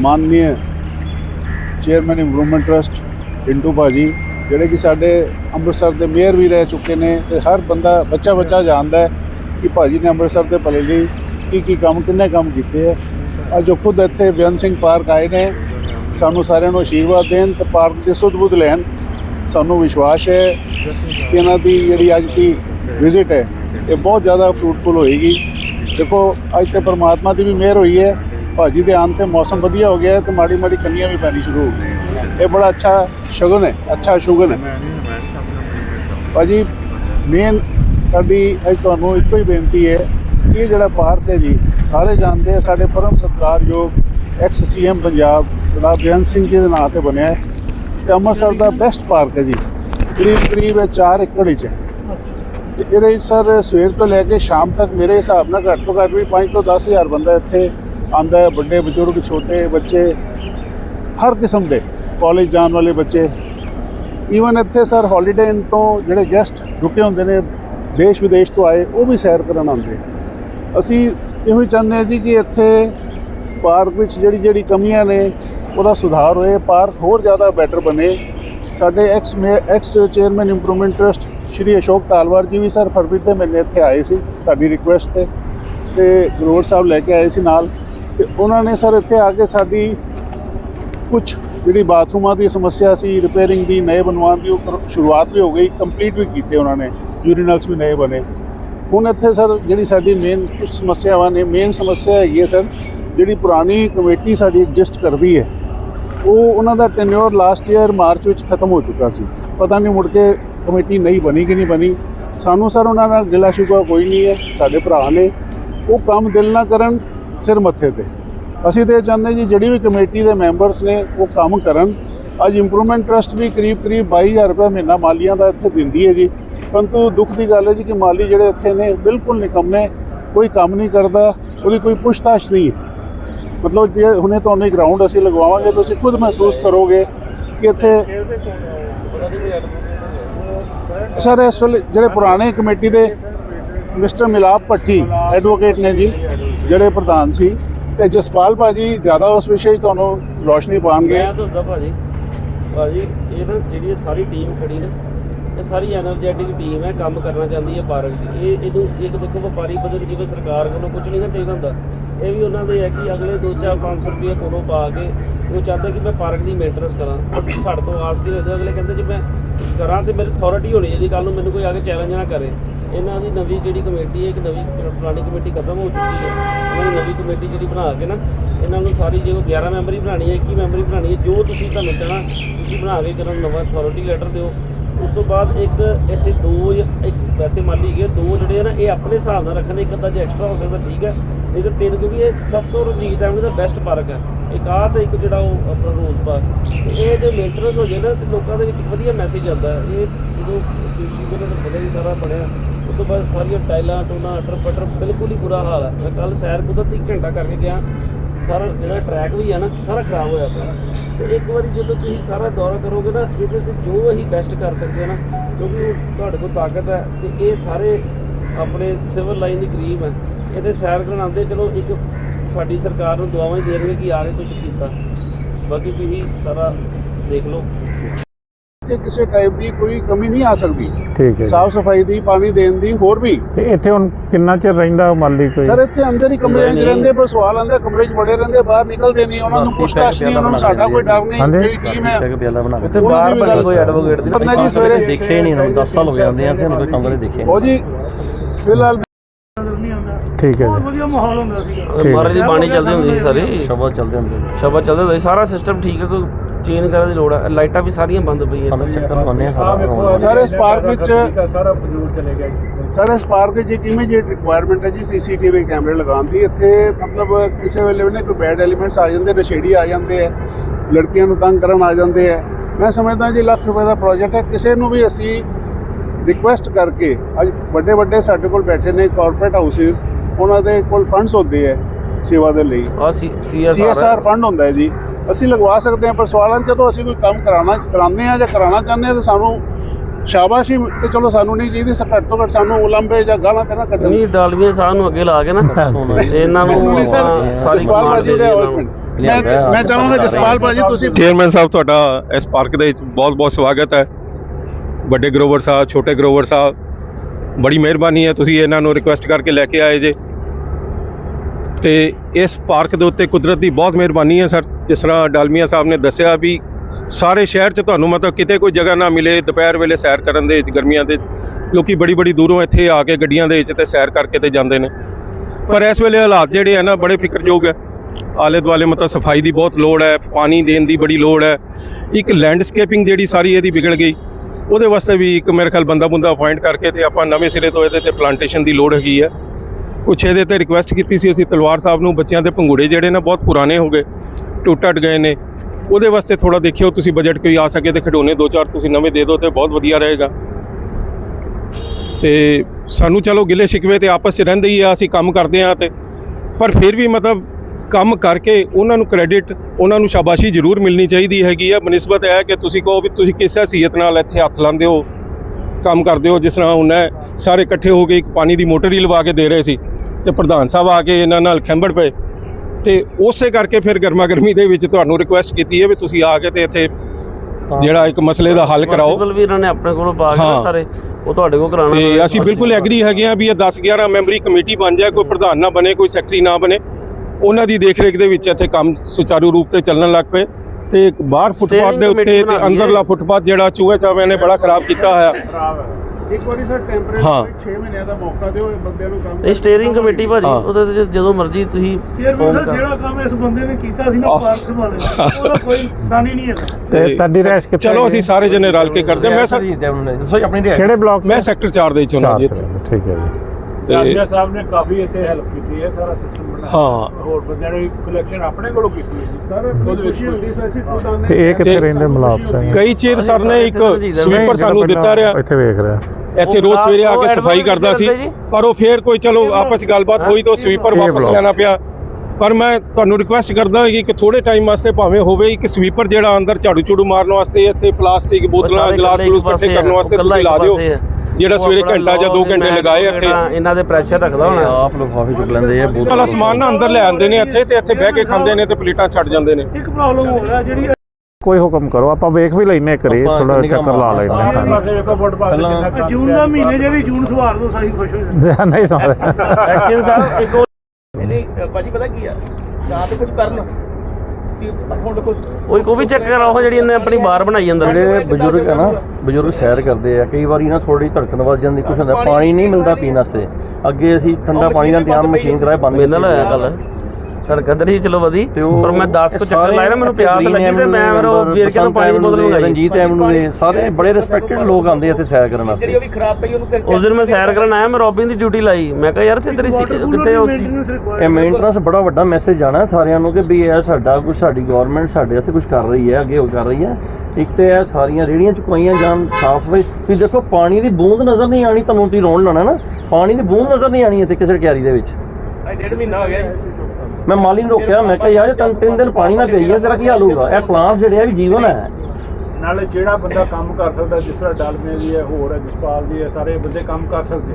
ਮਾਨਨੀय chairman improvement trust Pintu ਭਾਜੀ, ਜਿਹੜੇ ਕਿ ਸਾਡੇ ਅੰਮ੍ਰਿਤਸਰ ਦੇ ਮੇਅਰ ਵੀ ਰਹਿ ਚੁੱਕੇ ਨੇ ਤੇ ਹਰ ਬੰਦਾ ਬੱਚਾ ਬੱਚਾ ਜਾਣਦਾ ਹੈ ਕਿ ਭਾਜੀ ਨੇ ਅੰਮ੍ਰਿਤਸਰ ਦੇ ਭਲੇ ਲਈ ਕੀ ਕੀ ਕੰਮ, ਕਿੰਨੇ ਕੰਮ ਕੀਤੇ ਹੈ। ਅੱਜ ਉਹ ਖੁਦ ਇੱਥੇ ਬੇਅੰਤ ਸਿੰਘ ਪਾਰਕ ਆਏ ਨੇ। ਸਾਨੂੰ ਸਾਰਿਆਂ ਨੂੰ ਆਸ਼ੀਰਵਾਦ ਦੇਣ ਤੇ ਪਾਰਕ ਦੇ ਸੁੱਧ ਬੁੱਧ ਲੈਣ। ਸਾਨੂੰ ਵਿਸ਼ਵਾਸ ਹੈ ਕਿ ਇਹਨਾਂ ਦੀ ਜਿਹੜੀ ਅੱਜ ਦੀ ਵਿਜ਼ਿਟ ਹੈ, ਇਹ ਬਹੁਤ ਜ਼ਿਆਦਾ ਫਰੂਟਫੁਲ ਹੋਏਗੀ। ਦੇਖੋ, ਅੱਜ ਤੇ ਪਰਮਾਤਮਾ ਦੀ ਵੀ ਮਿਹਰ ਹੋਈ ਹੈ। ਭਾਜੀ ਦੇ ਆਉਣ ਤੇ ਮੌਸਮ ਵਧੀਆ ਹੋ ਗਿਆ ਤੇ ਮਾੜੀ ਮਾੜੀ ਕੰਨੀਆਂ ਵੀ ਪੈਣੀ ਸ਼ੁਰੂ ਹੋ ਗਈਆਂ ਇਹ ਬੜਾ ਅੱਛਾ ਸ਼ਗਨ ਹੈ ਅੱਛਾ ਸ਼ੁਗਨ ਹੈ। ਭਾਜੀ ਮੇਨ ਸਾਡੀ ਅੱਜ ਤੁਹਾਨੂੰ ਇੱਕੋ ਹੀ ਬੇਨਤੀ ਹੈ ਕਿ ਇਹ ਜਿਹੜਾ ਪਾਰਕ ਹੈ ਜੀ ਸਾਰੇ ਜਾਣਦੇ ਆ ਸਾਡੇ ਪਰਮ ਸਤਿਕਾਰਯੋਗ ਐਕਸ ਸੀਐਮ ਪੰਜਾਬ ਸਰਦਾਰ ਬੇਅੰਤ ਸਿੰਘ ਜੀ ਦੇ ਨਾਂ ਤੇ ਬਣਿਆ ਹੈ। ਤੇ ਅੰਮ੍ਰਿਤਸਰ ਦਾ ਬੈਸਟ ਪਾਰਕ ਹੈ ਜੀ। ਕਰੀਬ ਕਰੀਬ ਇਹ 4 ਏਕੜ ਵਿੱਚ ਹੈ। ਇਹਦੇ ਸਰ ਸਵੇਰ ਤੋਂ ਲੈ ਕੇ ਸ਼ਾਮ ਤੱਕ ਮੇਰੇ ਹਿਸਾਬ ਨਾਲ ਘੱਟ ਤੋਂ ਘੱਟ ਵੀ 5 ਤੋਂ 10000 ਬੰਦਾ ਇੱਥੇ ਆਂਦਾ ਵੱਡੇ ਬਜ਼ੁਰਗ, ਛੋਟੇ ਬੱਚੇ, ਹਰ ਕਿਸਮ ਦੇ ਕਾਲਜ ਜਾਣ ਵਾਲੇ ਬੱਚੇ। ਈਵਨ ਇੱਥੇ ਸਰ ਹੌਲੀਡੇ ਇਨ ਤੋਂ ਜਿਹੜੇ ਗੈਸਟ ਰੁਕੇ ਹੁੰਦੇ ਨੇ, ਦੇਸ਼ ਵਿਦੇਸ਼ ਤੋਂ ਆਏ, ਉਹ ਵੀ ਸੈਰ ਕਰਨ ਆਉਂਦੇ ਅਸੀਂ ਇਹੋ ਹੀ ਚਾਹੁੰਦੇ ਹਾਂ ਜੀ ਕਿ ਇੱਥੇ ਪਾਰਕ ਵਿੱਚ ਜਿਹੜੀ ਜਿਹੜੀ ਕਮੀਆਂ ਨੇ, ਉਹਦਾ ਸੁਧਾਰ ਹੋਏ ਪਾਰਕ ਹੋਰ ਜ਼ਿਆਦਾ ਬੈਟਰ ਬਣੇ। ਸਾਡੇ ex ex chairman improvement trust Shri Ashok Talwar ji ਵੀ ਸਰ ਫਰਵਰੀ ਦੇ ਮਹੀਨੇ ਇੱਥੇ ਆਏ ਸੀ, ਸਾਡੀ ਰਿਕੁਐਸਟ ਤੇ। ਤੇ ਗਰੋੜ ਸਾਹਿਬ ਲੈ ਕੇ ਆਏ ਸੀ ਨਾਲ। ਤੇ ਉਹਨਾਂ ਨੇ ਸਰ ਇੱਥੇ ਆ ਕੇ ਸਾਡੀ ਕੁਝ ਜਿਹੜੀ ਬਾਥਰੂਮਾਂ ਦੀ ਸਮੱਸਿਆ ਸੀ ਰਿਪੇਅਰਿੰਗ ਦੀ ਨਏ ਬਣਵਾਉਣ ਦੀ, ਉਹ ਕਰ- ਸ਼ੁਰੂਆਤ ਵੀ ਹੋ ਗਈ ਕੰਪਲੀਟ ਵੀ ਕੀਤੇ ਉਹਨਾਂ ਨੇ ਯੂਰੀਨਲਸ ਵੀ ਨਏ ਬਣੇ। ਹੁਣ ਇੱਥੇ ਸਰ ਜਿਹੜੀ ਸਾਡੀ ਮੇਨ ਕੁਝ ਸਮੱਸਿਆਵਾਂ ਨੇ ਮੇਨ ਸਮੱਸਿਆ ਹੈਗੀ ਹੈ ਸਰ, ਜਿਹੜੀ ਪੁਰਾਣੀ ਕਮੇਟੀ ਸਾਡੀ ਐਗਜ਼ਿਸਟ ਕਰਦੀ ਹੈ, ਉਹ ਉਹਨਾਂ ਦਾ ਟੈਨਿਓਰ ਲਾਸਟ ਈਅਰ ਮਾਰਚ ਵਿੱਚ ਖਤਮ ਹੋ ਚੁੱਕਾ ਸੀ। ਪਤਾ ਨਹੀਂ ਮੁੜ ਕੇ ਕਮੇਟੀ ਨਹੀਂ ਬਣੀ ਕਿ ਨਹੀਂ ਬਣੀ। ਸਾਨੂੰ ਸਰ ਉਹਨਾਂ ਨਾਲ ਗਿਲਾ ਸ਼ਿਕਵਾ ਕੋਈ ਨਹੀਂ ਹੈ, ਸਾਡੇ ਭਰਾ ਨੇ। ਉਹ ਕੰਮ ਦਿਲ ਨਾ ਕਰਨ ਸਿਰ ਮੱਥੇ ਤੇ। ਅਸੀਂ ਤੇ ਇਹ ਚਾਹੁੰਦੇ ਜੀ, ਜਿਹੜੀ ਵੀ ਕਮੇਟੀ ਦੇ ਮੈਂਬਰਸ ਨੇ ਉਹ ਕੰਮ ਕਰਨ। ਅੱਜ ਇੰਪਰੂਵਮੈਂਟ ਟਰਸਟ ਵੀ ਕਰੀਬ ਕਰੀਬ 22000 ਰੁਪਏ ਮਹੀਨਾ ਮਾਲੀਆਂ ਦਾ ਇੱਥੇ ਦਿੰਦੀ ਹੈ ਜੀ। ਪਰੰਤੂ ਦੁੱਖ ਦੀ ਗੱਲ ਹੈ ਜੀ ਕਿ ਮਾਲੀ ਜਿਹੜੇ ਇੱਥੇ ਨੇ, ਬਿਲਕੁਲ ਨਿਕੰਮੇ, ਕੋਈ ਕੰਮ ਨਹੀਂ ਕਰਦਾ, ਉਹਦੀ ਕੋਈ ਪੁੱਛਤਾਛ ਨਹੀਂ ਹੈ। ਮਤਲਬ ਜੇ ਹੁਣੇ ਤੁਹਾਨੂੰ ਇੱਕ ਗਰਾਊਂਡ ਅਸੀਂ ਲਗਵਾਵਾਂਗੇ, ਤੁਸੀਂ ਖੁਦ ਮਹਿਸੂਸ ਕਰੋਗੇ ਕਿ ਇੱਥੇ ਸਰ, ਇਸ ਵੇਲੇ ਜਿਹੜੇ ਪੁਰਾਣੇ ਕਮੇਟੀ ਦੇ ਮਿਸਟਰ ਮਿਲਾਪ ਭੱਠੀ ਐਡਵੋਕੇਟ ਨੇ ਜੀ ਜਿਹੜੇ ਪ੍ਰਧਾਨ ਸੀ ਤੇ ਜਸਪਾਲ ਭਾਜੀ ਜ਼ਿਆਦਾ ਉਸ ਵਿਸ਼ੇ 'ਚ ਤੁਹਾਨੂੰ ਰੋਸ਼ਨੀ ਪਾਉਣਗੇ। ਮੈਂ ਦੱਸਦਾ ਭਾਜੀ ਭਾਜੀ, ਇਹ ਨਾ ਜਿਹੜੀ ਸਾਰੀ ਟੀਮ ਖੜੀ ਨੇ ਇਹ ਸਾਰੀ ਐਨਰਜੈਟਿਕ ਟੀਮ ਹੈ, ਕੰਮ ਕਰਨਾ ਚਾਹੁੰਦੀ ਹੈ ਪਾਰਕ 'ਚ। ਇਹ ਇਹਨੂੰ ਇੱਕ ਦੇਖੋ ਵਪਾਰੀ ਬਦਲ ਜਿਵੇਂ ਸਰਕਾਰ ਵੱਲੋਂ ਕੁਝ ਨਹੀਂ ਨਾ ਚਾਹੀਦਾ ਹੁੰਦਾ ਇਹ ਵੀ ਉਹਨਾਂ ਦੇ ਹੈ ਕਿ ਅਗਲੇ 2-4-500 ਰੁਪਏ ਕੋਲੋਂ ਪਾ ਕੇ ਉਹ ਚਾਹੁੰਦੇ ਕਿ ਮੈਂ ਪਾਰਕ ਦੀ ਮੇਨਟੇਨੈਂਸ ਕਰਾਂ। ਸਾਡੇ ਤੋਂ ਆਸ ਕੀ ਹੁੰਦੀ ਅਗਲੇ ਕਹਿੰਦੇ ਜੇ ਮੈਂ ਕਰਾਂ ਤੇ ਮੇਰੀ ਅਥਾਰਟੀ ਹੋਣੀ ਜਿਹੜੀ ਕੱਲ ਨੂੰ ਮੈਨੂੰ ਕੋਈ ਆ ਕੇ ਚੈਲੰਜ ਨਾ ਕਰੇ। ਇਹਨਾਂ ਦੀ ਨਵੀਂ ਜਿਹੜੀ ਕਮੇਟੀ ਹੈ, ਇੱਕ ਨਵੀਂ ਪੁਰਾਣੀ ਕਮੇਟੀ ਖਤਮ ਹੋ ਚੁੱਕੀ ਹੈ। ਇਹਨਾਂ ਦੀ ਨਵੀਂ ਕਮੇਟੀ ਜਿਹੜੀ ਬਣਾ ਕੇ ਨਾ, ਇਹਨਾਂ ਨੂੰ ਸਾਰੀ ਜੇ ਉਹ 11 ਮੈਂਬਰੀ ਬਣਾਣੀ ਹੈ 21 ਮੈਂਬਰੀ ਬਣਾਣੀ ਹੈ, ਜੋ ਤੁਸੀਂ ਤੁਹਾਨੂੰ ਕਹਿਣਾ, ਤੁਸੀਂ ਬਣਾ ਕੇ ਕਰਨ ਨਵਾਂ ਅਥਾਰਟੀ ਲੈਟਰ ਦਿਓ। ਉਸ ਤੋਂ ਬਾਅਦ ਇੱਕ ਇੱਥੇ ਦੋ ਇੱਕ ਵੈਸੇ ਮੰਨ ਲਈਏ ਦੋ ਜਿਹੜੇ ਆ ਨਾ, ਇਹ ਆਪਣੇ ਹਿਸਾਬ ਨਾਲ ਰੱਖਣ ਇੱਕ ਅੱਧਾ ਜੇ ਐਕਸਟਰਾ ਹੋ ਸਕਦਾ, ਠੀਕ ਹੈ। ਨਹੀਂ ਤਾਂ ਤਿੰਨ ਕਿਉਂਕਿ ਇਹ ਸਭ ਤੋਂ ਰਣਜੀਤ ਐਵਨਿਊ ਦਾ ਬੈਸਟ ਪਾਰਕ ਹੈ। ਇੱਕ ਆਹ ਤੇ ਇੱਕ ਜਿਹੜਾ ਉਹ ਆਪਣਾ ਰੋਜ਼ ਪਾਰਕ। ਇਹ ਜੇ ਮੇਨਟੇਨੈਂਸ ਹੋ ਜਾਏ ਨਾ, ਤੇ ਲੋਕਾਂ ਦੇ ਵਿੱਚ ਵਧੀਆ ਮੈਸੇਜ ਆਉਂਦਾ ਇਹ ਜਦੋਂ ਤੁਸੀਂ ਕੋਲ ਤਾਂ ਪਤਾ ਹੀ ਸਾਰਾ ਬਣਿਆ ਉਸ ਤੋਂ ਬਾਅਦ ਸਾਰੀਆਂ ਟਾਈਲਾਂ, ਟੂਣਾ, ਅਟਰ ਪਟਰ ਬਿਲਕੁਲ ਹੀ ਬੁਰਾ ਹਾਲ ਹੈ। ਮੈਂ ਕੱਲ ਸੈਰ ਕੁਦਰਤੀ ਘੰਟਾ ਕਰਕੇ ਗਿਆ। ਸਾਰਾ ਜਿਹੜਾ ਟਰੈਕ ਵੀ ਹੈ ਨਾ, ਸਾਰਾ ਖਰਾਬ ਹੋਇਆ ਪਿਆ। ਤੇ ਇੱਕ ਵਾਰੀ ਜਦੋਂ ਤੁਸੀਂ ਸਾਰਾ ਦੌਰਾ ਕਰੋਗੇ ਨਾ, ਇਹਦੇ ਤੇ ਜੋ ਅਸੀਂ ਬੈਸਟ ਕਰ ਸਕਦੇ ਹਾਂ ਨਾ, ਕਿਉਂਕਿ ਤੁਹਾਡੇ ਕੋਲ ਤਾਕਤ ਹੈ ਤੇ ਇਹ ਸਾਰੇ ਆਪਣੇ ਸਿਵਲ ਲਾਈਨ ਦੀ ਗਰੀਬ ਹੈ। ਇਹਦੇ ਸੈਰ ਕਰਾਉਂਦੇ ਚਲੋ ਇੱਕ ਸਾਡੀ ਸਰਕਾਰ ਨੂੰ ਦੁਆਵਾਂ ਹੀ ਦੇਣਗੇ ਕਿ ਆਰੇ ਕੁਝ ਕੀਤਾ। ਬਾਕੀ ਤੁਸੀਂ ਸਾਰਾ ਦੇਖ ਲਓ। ਕਿ ਕਿਸੇ ਟਾਈਪ ਦੀ ਕੋਈ ਕਮੀ ਨਹੀਂ ਆ ਸਕਦੀ। ਠੀਕ ਹੈ ਜੀ। ਸਾਫ਼ ਸਫ਼ਾਈ ਦੀ ਪਾਣੀ ਦੇਣ ਦੀ ਹੋਰ ਵੀ। ਤੇ ਇੱਥੇ ਹੁਣ ਕਿੰਨਾ ਚਿਰ ਰਹਿੰਦਾ ਮਾਲੀ ਕੋਈ? ਸਰ ਇੱਥੇ ਅੰਦਰ ਹੀ ਕਮਰਿਆਂ 'ਚ ਰਹਿੰਦੇ ਪਰ ਸਵਾਲ ਆਉਂਦਾ ਕਮਰੇ 'ਚ ਬੜੇ ਰਹਿੰਦੇ ਬਾਹਰ ਨਿਕਲਦੇ ਨਹੀਂ ਉਹਨਾਂ ਨੂੰ ਪੁੱਛਤਾਛ ਨਹੀਂ ਉਹਨਾਂ ਨੂੰ ਸਾਡਾ ਕੋਈ ਡਰ ਨਹੀਂ ਹਾਂਜੀ। ਜਿਹੜੀ ਟੀਮ ਹੈ। ਇੱਕ ਬਿਆਲਾ ਬਣਾ ਕੇ ਉੱਥੇ ਬਾਹਰ ਬਣੇ ਕੋਈ ਐਡਵੋਕੇਟ ਪਤਾ ਜੀ ਸਵੇਰੇ ਦੇਖੇ ਹੀ ਨਹੀਂ ਸਾਨੂੰ 10 ਸਾਲ ਹੋ ਗਏ ਆਉਂਦੇ ਆ ਤੇ ਕੋਈ ਕੰਮ ਕਦੇ ਦੇਖੇ ਉਹ ਜੀ ਫਿਲਹਾਲ ਠੀਕ ਹੈ ਜੀ। ਠੀਕ ਮਹਾਰਾਜ ਦੀ ਬਾਣੀ ਚੱਲਦੀ ਹੁੰਦੀ ਸੀ ਸਾਰੀ। ਸ਼ਬਦ ਚੱਲਦੇ ਹੁੰਦੇ ਨੇ। ਸ਼ਬਦ ਚੱਲਦੇ ਹੁੰਦੇ ਸੀ। ਸਾਰਾ ਸਿਸਟਮ ਠੀਕ ਹੈ ਕੋਈ ਚੇਂਜ ਕਰਨ ਦੀ ਲੋੜ ਹੈ ਲਾਈਟਾਂ ਵੀ ਸਾਰੀਆਂ ਬੰਦ ਪਈਆਂ ਸਾਨੂੰ ਚੱਕਰ ਪਾਉਂਦੇ ਆ ਸਾਰਾ ਸਰ ਇਸ ਪਾਰਕ ਵਿੱਚ ਸਰ ਇਸ ਪਾਰਕ ਵਿੱਚ ਇੱਕ ਇਮੀਡੀਏਟ ਰਿਕੁਆਇਰਮੈਂਟ ਹੈ ਜੀ ਸੀਸੀਟੀਵੀ ਕੈਮਰੇ ਲਗਾਉਣ ਦੀ। ਇੱਥੇ ਮਤਲਬ ਕਿਸੇ ਵੇਲੇ ਵੀ ਨਾ ਕੋਈ ਬੈਡ ਐਲੀਮੈਂਟਸ ਆ ਜਾਂਦੇ ਨਸ਼ੇੜੀ ਆ ਜਾਂਦੇ ਆ ਲੜਕੀਆਂ ਨੂੰ ਤੰਗ ਕਰਨ ਆ ਜਾਂਦੇ ਆ। ਮੈਂ ਸਮਝਦਾ ਜੀ ਲੱਖ ਰੁਪਏ ਦਾ ਪ੍ਰੋਜੈਕਟ ਹੈ। ਕਿਸੇ ਨੂੰ ਵੀ ਅਸੀਂ ਰਿਕੁਐਸਟ ਕਰਕੇ ਅੱਜ ਵੱਡੇ ਵੱਡੇ ਸਾਡੇ ਕੋਲ ਬੈਠੇ ਨੇ ਕਾਰਪੋਰੇਟ ਹਾਊਸਿਸ ਉਹਨਾਂ ਦੇ ਕੋਲ ਫੰਡਸ ਹੁੰਦੇ ਆ ਸੇਵਾ ਦੇ ਲਈ। ਆ ਸੀਐਸਆਰ ਫੰਡ ਹੁੰਦਾ ਹੈ ਜੀ। ਅਸੀਂ ਲਗਵਾ ਸਕਦੇ ਹਾਂ ਪਰ ਸਵਾਲਾਂ ਜਦੋਂ ਅਸੀਂ ਕੋਈ ਕੰਮ ਕਰਾਉਣਾ ਕਰਾਉਂਦੇ ਹਾਂ ਜਾਂ ਕਰਾਉਣਾ ਚਾਹੁੰਦੇ ਹਾਂ ਤਾਂ ਸਾਨੂੰ ਸ਼ਾਬਾਸ਼ੀ ਤੇ ਚਲੋ ਸਾਨੂੰ ਨਹੀਂ ਚਾਹੀਦੀ ਘੱਟ ਤੋਂ ਘੱਟ ਸਾਨੂੰ ਉਲੰਬੇ ਜਾਂ ਗਾਲਾਂ ਤੇ ਨਾ ਕੱਢਣ ਨਹੀਂ ਡਾਲਵੀਆਂ ਸਾਹ ਨੂੰ ਅੱਗੇ ਲਾ ਕੇ ਨਾ ਇਹਨਾਂ ਨੂੰ ਸਰ ਸਵਾਲ ਬਾਜੀ ਦੇ। ਮਿੰਟ। ਮੈਂ ਮੈਂ ਚਾਹਾਂਗਾ ਜਸਪਾਲ ਭਾਜੀ ਤੁਸੀਂ ਚੇਅਰਮੈਨ ਸਾਹਿਬ ਤੁਹਾਡਾ ਇਸ ਪਾਰਕ ਦੇ ਵਿੱਚ ਬਹੁਤ ਬਹੁਤ ਸਵਾਗਤ ਹੈ। ਵੱਡੇ ਗਰੋਵਰ ਸਾਹਿਬ ਛੋਟੇ ਗਰੋਵਰ ਸਾਹਿਬ ਬੜੀ ਮਿਹਰਬਾਨੀ ਹੈ ਤੁਸੀਂ ਇਹਨਾਂ ਨੂੰ ਰਿਕੁਐਸਟ ਕਰਕੇ ਲੈ ਕੇ ਆਏ ਜੇ। ਤੇ ਇਸ ਪਾਰਕ ਦੇ ਉੱਤੇ ਕੁਦਰਤ ਦੀ ਬਹੁਤ ਮਿਹਰਬਾਨੀ ਹੈ ਸਰ। ਜਿਸ ਤਰ੍ਹਾਂ ਡਾਲਮੀਆ ਸਾਹਿਬ ਨੇ ਦੱਸਿਆ ਵੀ ਸਾਰੇ ਸ਼ਹਿਰ 'ਚ ਤੁਹਾਨੂੰ ਮਤਲਬ ਕਿਤੇ ਕੋਈ ਜਗ੍ਹਾ ਨਾ ਮਿਲੇ, ਦੁਪਹਿਰ ਵੇਲੇ ਸੈਰ ਕਰਨ ਦੇ ਵਿੱਚ ਗਰਮੀਆਂ ਦੇ ਲੋਕੀ ਬੜੀ ਬੜੀ ਦੂਰੋਂ ਇੱਥੇ ਆ ਕੇ ਗੱਡੀਆਂ ਦੇ ਵਿੱਚ ਤੇ ਸੈਰ ਕਰਕੇ ਤੇ ਜਾਂਦੇ ਨੇ। ਪਰ ਇਸ ਵੇਲੇ ਹਾਲਾਤ ਜਿਹੜੇ ਆ ਨਾ ਬੜੇ ਫਿਕਰਯੋਗ ਹੈ। ਆਲੇ ਦੁਆਲੇ ਮਤਲਬ ਸਫ਼ਾਈ ਦੀ ਬਹੁਤ ਲੋੜ ਹੈ, ਪਾਣੀ ਦੇਣ ਦੀ ਬੜੀ ਲੋੜ ਹੈ। ਇੱਕ ਲੈਂਡਸਕੇਪਿੰਗ ਜਿਹੜੀ ਸਾਰੀ ਇਹਦੀ ਵਿਗੜ ਗਈ। ਉਹਦੇ ਵਾਸਤੇ ਵੀ ਇੱਕ ਮੇਰੇ ਖਿਆਲ ਬੰਦਾ ਬੰਦਾ ਅਪਾਇੰਟ ਕਰਕੇ ਤੇ ਆਪਾਂ ਨਵੇਂ ਸਿਰੇ ਤੋਂ ਇਹਦੇ ਤੇ ਪਲਾਂਟੇਸ਼ਨ ਦੀ ਲੋੜ ਹੈਗੀ ਹੈ। ਕੁਛ ਇਹਦੇ ਤੇ ਰਿਕੁਐਸਟ ਕੀਤੀ ਸੀ, ਅਸੀਂ ਤਲਵਾਰ ਸਾਹਿਬ ਨੂੰ, ਬੱਚਿਆਂ ਦੇ ਪੰਗੂੜੇ ਜਿਹੜੇ ਨੇ, ਬਹੁਤ ਪੁਰਾਣੇ ਹੋ ਗਏ, ਟੁੱਟ ਟੱਟ ਗਏ ਨੇ। ਉਹਦੇ ਵਾਸਤੇ ਥੋੜਾ ਦੇਖਿਓ, ਤੁਸੀਂ ਬਜਟ ਕੋਈ ਆ ਸਕੇ ਤੇ ਖਿਡੌਣੇ ਦੋ ਚਾਰ ਤੁਸੀਂ ਨਵੇਂ ਦੇ ਦਿਓ ਤੇ ਬਹੁਤ ਵਧੀਆ ਰਹੇਗਾ। ਤੇ ਸਾਨੂੰ ਚਲੋ ਗਿਲੇ ਸ਼ਿਕਵੇ ਤੇ ਆਪਸ 'ਚ ਰਹਿੰਦੇ ਹੀ ਆ, ਅਸੀਂ ਕੰਮ ਕਰਦੇ ਆ ਤੇ। ਪਰ ਫਿਰ ਵੀ ਮਤਲਬ ਕੰਮ ਕਰਕੇ ਉਹਨਾਂ ਨੂੰ ਕ੍ਰੈਡਿਟ ਉਹਨਾਂ ਨੂੰ ਸ਼ਾਬਾਸ਼ੀ ਜ਼ਰੂਰ ਮਿਲਣੀ ਚਾਹੀਦੀ ਹੈਗੀ ਆ। ਬਨਿਸਬਤ ਹੈ ਕਿ ਤੁਸੀਂ ਕਹੋ ਵੀ ਤੁਸੀਂ ਕਿਸ ਹੈਸੀਅਤ ਨਾਲ ਇੱਥੇ ਹੱਥ ਲਾਉਂਦੇ ਹੋ, ਕੰਮ ਕਰਦੇ ਹੋ, ਜਿਸ ਤਰ੍ਹਾਂ ਹੁਣ ਸਾਰੇ ਇਕੱਠੇ ਹੋ ਕੇ ਇੱਕ ਪਾਣੀ ਦੀ ਮੋਟਰ ਹੀ ਲਵਾ ਕੇ ਦੇ ਰਹੇ ਸੀ। ਤੇ ਪ੍ਰਧਾਨ ਸਾਹਿਬ ਆ ਕੇ ਇਹਨਾਂ ਨਾਲ ਖੈਂਬੜ ਪਏ। ਤੇ ਉਸੇ ਕਰਕੇ ਫਿਰ ਗਰਮਾ ਗਰਮੀ ਦੇ ਵਿੱਚ ਤੁਹਾਨੂੰ ਰਿਕੁਐਸਟ ਕੀਤੀ ਹੈ ਵੀ ਤੁਸੀਂ ਆ ਕੇ ਤੇ ਇੱਥੇ ਜਿਹੜਾ ਇੱਕ ਮਸਲੇ ਦਾ ਹੱਲ ਕਰਾਓ। Possible ਵੀ ਇਹਨਾਂ ਨੇ ਆਪਣੇ ਕੋਲੋਂ ਪਾ ਕੇ। ਸਾਰੇ ਉਹ ਤੁਹਾਡੇ ਕੋਲ ਕਰਾਉਣਾ ਤੇ ਅਸੀਂ ਬਿਲਕੁਲ ਐਗਰੀ ਹੈਗੇ ਆ ਵੀ ਇਹ 10 11 ਮੈਂਬਰੀ ਕਮੇਟੀ ਬਣ ਜਾਏ ਕੋਈ ਪ੍ਰਧਾਨ ਨਾ ਬਣੇ ਕੋਈ ਸੈਕਟਰੀ ਨਾ ਬਣੇ ਉਹਨਾਂ ਦੀ ਦੇਖਰੇਖ ਦੇ ਵਿੱਚ ਇੱਥੇ ਕੰਮ ਸੁਚਾਰੂ ਰੂਪ ਤੇ ਚੱਲਣ ਲੱਗ ਪਏ। ਤੇ ਬਾਹਰ ਫੁੱਟਪਾਥ ਦੇ ਉੱਤੇ ਤੇ। ਅੰਦਰਲਾ ਫੁੱਟਪਾਥ ਜਿਹੜਾ ਚੂਹੇ ਚਾਵਿਆਂ ਨੇ ਬੜਾ ਖਰਾਬ ਕੀਤਾ ਹੋਇਆ। ਇੱਕ ਵਾਰੀ ਸਰ ਟੈਂਪਰੇਰੀ ਹਾਂ। 6 ਮਹੀਨਿਆਂ ਦਾ ਮੌਕਾ ਦਿਓ ਇਹ ਬੰਦੇ ਨੂੰ ਕੰਮ ਇਹ ਸਟੀਅਰਿੰਗ ਕਮੇਟੀ ਭਾਜੀ ਹਾਂ। ਉਹਦੇ ਤੇ ਜਦੋਂ ਮਰਜ਼ੀ ਤੁਸੀਂ ਫੋਨ ਸਾਹਿਬ ਕਰ ਜਿਹੜਾ ਕੰਮ ਇਸ ਬੰਦੇ ਨੇ ਕੀਤਾ ਸੀ ਨਾ। ਪਾਰਕ ਦਾ, ਉਹਦਾ ਕੋਈ ਸਾਨੀ ਨਹੀਂ ਹੈਗਾ ਤੇ ਤੁਹਾਡੀ ਸ- ਰਹਿਸ਼ ਕਿੱਥੇ ਚਲੋ ਹੈਗੀ? ਅਸੀਂ ਸਾਰੇ ਜਣੇ ਰਲ ਕੇ ਕਰਦੇ ਹਾਂ। ਮੈਂ ਸਰ ਦੱਸੋ ਆਪਣੀ ਰਿਹਾਇਸ਼ ਕਿਹੜੇ ਬਲਾਕ ਮੈਂ ਸੈਕਟਰ 4 ਦੇ ਚੋਣਾਂ ਜੀ ਇੱਥੇ। ਠੀਕ ਹੈ ਜੀ ਤੇ ਸਾਹਿਬ ਨੇ ਕਾਫੀ ਇੱਥੇ ਹੈਲਪ ਕੀਤੀ ਹੈ ਸਾਰਾ ਸਿਸਟਮ ਬਣਾਇਆ। ਹਾਂ। ਹੋਰ ਬੰਦਿਆਂ ਨੇ ਕਲੈਕਸ਼ਨ ਆਪਣੇ ਕੋਲੋਂ ਕੀਤੀ ਹੈ ਜੀ ਸਰ ਵਿੱਚ ਖੁਸ਼ੀ ਹੁੰਦੀ ਸਰ ਅਸੀਂ ਖੁਦ ਆਉਂਦੇ ਇਹ ਕਿੱਥੇ ਰਹਿੰਦੇ ਮਲਾਪ ਸਿੰਘ? ਕਈ ਚਿਰ ਸਰ ਨੇ ਇੱਕ ਸਵੀਪਰ ਸਾਨੂੰ ਦਿੱਤਾ ਰਿਹਾ। ਇੱਥੇ ਵੇਖ ਰਿਹਾ। ਇੱਥੇ ਰੋਜ਼ ਸਵੇਰੇ ਆ ਕੇ ਸਫ਼ਾਈ ਕਰਦਾ ਸੀ। ਪਰ ਉਹ ਫੇਰ ਕੋਈ ਚਲੋ ਆਪਸ ਗੱਲਬਾਤ ਹੋਈ ਤਾਂ ਸਵੀਪਰ ਵਾਪਸ। ਲੈਣਾ ਪਿਆ। ਪਰ ਮੈਂ ਤੁਹਾਨੂੰ ਰਿਕੁਐਸਟ ਕਰਦਾ ਹਾਂ ਕਿ ਥੋੜੇ ਟਾਈਮ ਵਾਸਤੇ ਭਾਵੇਂ ਹੋਵੇ ਇੱਕ ਸਵੀਪਰ ਜਿਹੜਾ ਅੰਦਰ ਝਾੜੂ ਝੂੜੂ ਮਾਰਨ ਵਾਸਤੇ ਇੱਥੇ ਪਲਾਸਟਿਕ ਬੋਤਲਾਂ ਗਲਾਸ ਗਲੂਸ ਇੱਕ ਇਕੱਠੇ ਕਰਨ ਵਾਸਤੇ ਤੁਸੀਂ ਲਾ ਦਿਓ। ਜਿਹੜਾ ਉਹ ਸਵੇਰੇ ਘੰਟਾ ਜਾਂ 2 ਲਾਓ, ਘੰਟੇ ਲਗਾਏ ਇੱਥੇ। ਇਹਨਾਂ ਦੇ ਪ੍ਰੈਸ਼ਰ ਰੱਖਦਾ ਹੋਣਾ। ਆਪ ਲਿਫਾਫੇ ਚੁੱਕ ਲੈਂਦੇ ਆ ਬਹੁਤ ਵਾਲਾ ਸਮਾਨ ਨਾ ਅੰਦਰ ਲੈ ਆਉਂਦੇ ਨੇ ਇੱਥੇ ਤੇ ਇੱਥੇ ਬਹਿ ਕੇ ਖਾਂਦੇ ਨੇ ਤੇ ਪਲੇਟਾਂ ਛੱਡ ਜਾਂਦੇ ਨੇ। ਇੱਕ ਪ੍ਰੋਬਲਮ ਹੋ ਰਿਹਾ ਜਿਹੜੀ ਕੋਈ ਹੁਕਮ ਕਰੋ ਆਪਾਂ ਵੇਖ ਵੀ ਲੈਨੇ ਕਰੇ ਥੋੜਾ ਚੱਕਰ ਲਾ ਲੈਨੇ ਤੇ। ਜੂਨ ਦਾ ਮਹੀਨੇ ਜਿਹੜੀ ਜੂਨ ਸਵਾਰ ਦੋ ਸਾਰੀ ਖੁਸ਼ ਹੋ ਜਾਂਦੇ ਨਹੀਂ ਸਾਰੇ ਐਕਸ਼ਨ ਸਾਹਿਬ ਇੱਕ ਉਹ ਉਹ ਉਹ ਵੀ ਚੈੱਕ ਕਰਾਓ ਜਿਹੜੀ ਇਹਨੇ ਆਪਣੀ ਬਾਰ ਬਣਾਈ ਅੰਦਰ। ਜਿਹੜੇ ਬਜ਼ੁਰਗ ਹੈ ਨਾ ਬਜ਼ੁਰਗ ਸੈਰ ਕਰਦੇ ਆ ਕਈ ਵਾਰੀ ਨਾ ਥੋੜੀ ਧੜਕਣ ਵੱਧ ਜਾਂਦੀ ਕੁਛ ਹੁੰਦਾ ਪਾਣੀ ਨਹੀਂ ਮਿਲਦਾ ਪੀਣ ਵਾਸਤੇ। ਅੱਗੇ ਅਸੀਂ ਠੰਡਾ ਪਾਣੀ ਦਾ ਇੰਤਜ਼ਾਮ ਮਸ਼ੀਨ ਕਰਾਏ ਬੰਦ ਮੇਰੇ ਨਾਲ ਹੋਇਆ ਕੱਲ ਧੜਕਣ ਨਹੀਂ ਚਲੋ ਵਧੀ। ਤੇ ਉਹ ਪਰ ਮੈਂ 10 ਕੋ ਚੱਕਰ ਸਾਰੇ ਲਾਇਆ ਨਾ ਮੈਨੂੰ ਪਿਆਸ Green ਲੱਗੀ ਤੇ Avenue ਮੈਂ ਫਿਰ ਉਹ ਦੇ ਵੀਰ ਕੇ ਨੂੰ ਪਾਣੀ ਦੀ ਬੋਤਲ ਮੰਗਾਈ। ਰਣਜੀਤ ਐਵਨਿਊ ਦੇ ਸਾਰੇ ਬੜੇ ਰਿਸਪੈਕਟਡ ਲੋਕ ਆਉਂਦੇ ਇੱਥੇ ਸੈਰ ਕਰਨ ਵਾਸਤੇ। ਉਸ ਦਿਨ ਮੈਂ ਸੈਰ ਕਰਨ ਆਇਆ ਮੈਂ ਰੋਬਿਨ ਦੀ ਡਿਊਟੀ ਲਾਈ। ਮੈਂ ਕਿਹਾ ਯਾਰ ਇੱਥੇ ਤੇਰੀ ਸੀ- ਕਿੱਥੇ ਉਹ ਸੀ ਇਹ ਮੇਨਟੇਨੈਂਸ ਬੜਾ ਵੱਡਾ ਮੈਸੇਜ ਜਾਣਾ ਸਾਰਿਆਂ ਨੂੰ ਕਿ ਵੀ ਇਹ ਸਾਡਾ ਕੁਝ ਸਾਡੀ ਗਵਰਨਮੈਂਟ ਸਾਡੇ ਵਾਸਤੇ ਕੁਝ ਕਰ ਰਹੀ ਹੈ ਅੱਗੇ ਹੋ ਕਰ ਰਹੀ ਹੈ। ਇੱਕ ਤੇ ਇਹ ਸਾਰੀਆਂ ਰੇੜੀਆਂ ਚੁਕਵਾਈਆਂ ਜਾਣ ਸਾਫ਼ ਸਫ਼ਾਈ। ਤੁਸੀਂ ਦੇਖੋ ਪਾਣੀ ਦੀ ਬੂੰਦ ਨਜ਼ਰ ਨਹੀਂ ਆਣੀ ਤੁਹਾਨੂੰ ਤੁਸੀਂ ਰੋਣ ਲਾਣਾ ਨਾ। ਪਾਣੀ ਦੀ ਬੂੰਦ ਨਜ਼ਰ ਨਹੀਂ ਆਣੀ ਇੱਥੇ ਕਿਸੇ ਕਿਆਰੀ ਦੇ ਵਿੱਚ। ਡੇਢ ਮਹੀਨਾ ਹੋ ਗਿਆ। ਮੈਂ ਮਾਲੀ ਨੂੰ ਰੋਕਿਆ, ਮੈਂ ਕਿਹਾ, ਯਾਰ, ਤਿੰਨ ਤਿੰਨ ਦਿਨ ਪਾਣੀ ਨਾ ਪਈਏ ਤੇਰਾ ਕੀ ਹਾਲ ਹੋਊਗਾ? ਇਹ ਪਲਾਂਟ ਜਿਹੜੇ ਆ ਵੀ ਜੀਵਨ ਹੈ। ਨਾਲੇ ਜਿਹੜਾ ਬੰਦਾ ਕੰਮ ਕਰ ਸਕਦਾ, ਜਿਸ ਤਰ੍ਹਾਂ ਡਾਲਮੇ ਦੀ ਹੈ, ਹੋਰ ਹੈ, ਜਸਪਾਲ ਦੀ ਹੈ, ਸਾਰੇ ਬੰਦੇ ਕੰਮ ਕਰ ਸਕਦੇ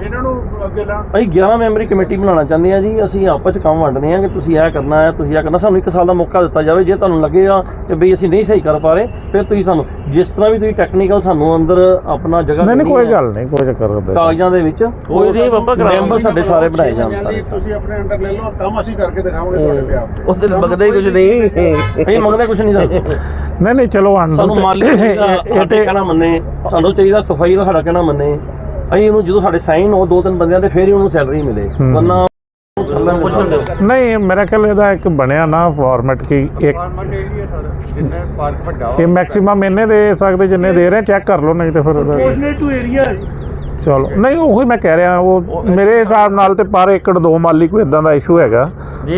ਇਹਨਾਂ ਨੂੰ ਅੱਗੇ ਲਾਉਣ ਅਸੀਂ 11 ਮੈਂਬਰੀ ਕਮੇਟੀ ਬਣਾਉਣਾ ਚਾਹੁੰਦੇ ਆ ਜੀ। ਅਸੀਂ ਆਪਸ ਚ ਕੰਮ ਵੰਡਦੇ ਆ ਕਿ ਤੁਸੀਂ ਇਹ ਕਰਨਾ ਹੈ ਤੁਸੀਂ ਇਹ ਕਰਨਾ। ਸਾਨੂੰ ਇੱਕ ਸਾਲ ਦਾ ਮੌਕਾ ਦਿੱਤਾ ਜਾਵੇ। ਜੇ ਤੁਹਾਨੂੰ ਲੱਗੇਗਾ ਕਿ ਬਈ ਅਸੀਂ ਨਹੀਂ ਸਹੀ ਕਰ ਪਾ ਰਹੇ ਫਿਰ ਤੁਸੀਂ ਸਾਨੂੰ ਜਿਸ ਤਰ੍ਹਾਂ ਵੀ ਤੁਸੀਂ ਟੈਕਨੀਕਲ ਸਾਨੂੰ ਅੰਦਰ ਆਪਣਾ ਜਗ੍ਹਾ ਨਹੀਂ ਨਹੀਂ ਕੋਈ ਗੱਲ ਨਹੀਂ ਕੋਈ ਚੱਕਰ ਨਹੀਂ। ਕਾਗਜ਼ਾਂ ਦੇ ਵਿੱਚ ਕੋਈ ਨਹੀਂ ਬਾਬਾ ਕਰਾਓ। ਮੈਂਬਰ ਸਾਡੇ ਸਾਰੇ ਬਣਾਏ ਜਾਂਦੀ ਤੁਸੀਂ ਆਪਣੇ ਅੰਡਰ ਲੈ ਲਓ ਕੰਮ ਅਸੀਂ ਕਰਕੇ ਦਿਖਾਵਾਂਗੇ ਤੁਹਾਡੇ ਤੇ। ਆਪ ਉਹਦੇ ਤੇ ਮੰਗਦਾ ਹੀ ਕੁਝ ਨਹੀਂ। ਅਸੀਂ ਮੰਗਦੇ ਕੁਝ ਨਹੀਂ ਨਹੀਂ ਨਹੀਂ ਚਲੋ ਆਣ ਸਾਨੂੰ ਮਾਲੀ ਚਾਹੀਦਾ ਇਹ ਕਹਿਣਾ ਮੰਨੇ। ਸਾਨੂੰ ਚਾਹੀਦਾ ਸਫ਼ਾਈ ਦਾ ਸਾਡਾ ਕਹਿਣਾ ਮੰਨੇ। ਅਸੀਂ ਇਹਨੂੰ ਜਦੋਂ ਸਾਡੇ ਸਾਈਨ ਹੋ ਦੋ ਤਿੰਨ ਬੰਦਿਆਂ ਦੇ ਫਿਰ ਹੀ ਉਹਨੂੰ ਸੈਲਰੀ ਮਿਲੇ। ਹੂੰ। ਵਰਨਾ ਨਹੀਂ ਮੇਰਾ ਖਿਆਲ ਇਹਦਾ ਇੱਕ ਬਣਿਆ ਨਾ ਫਾਰਮੈਟ ਕੀ ਇੱਕ ਇਹ ਮੈਕਸਿਮਮ ਇਹਨੇ ਦੇ ਸਕਦੇ ਜਿੰਨੇ ਦੇ ਰਹੇ ਚੈੱਕ ਕਰ ਲਓ ਨਹੀਂ ਤੇ ਫਿਰ ਟੂ ਏਰੀਆ ਹੈ। ਚਲੋ ਨਹੀਂ ਉਹੀ ਮੈਂ ਕਹਿ ਰਿਹਾ ਉਹ ਮੇਰੇ ਹਿਸਾਬ ਨਾਲ ਤੇ ਪਰ ਏਕੜ ਦੋ ਮਾਲੀ ਕੋਈ ਇਦਾਂ ਦਾ ਇਸ਼ੂ ਹੈਗਾ।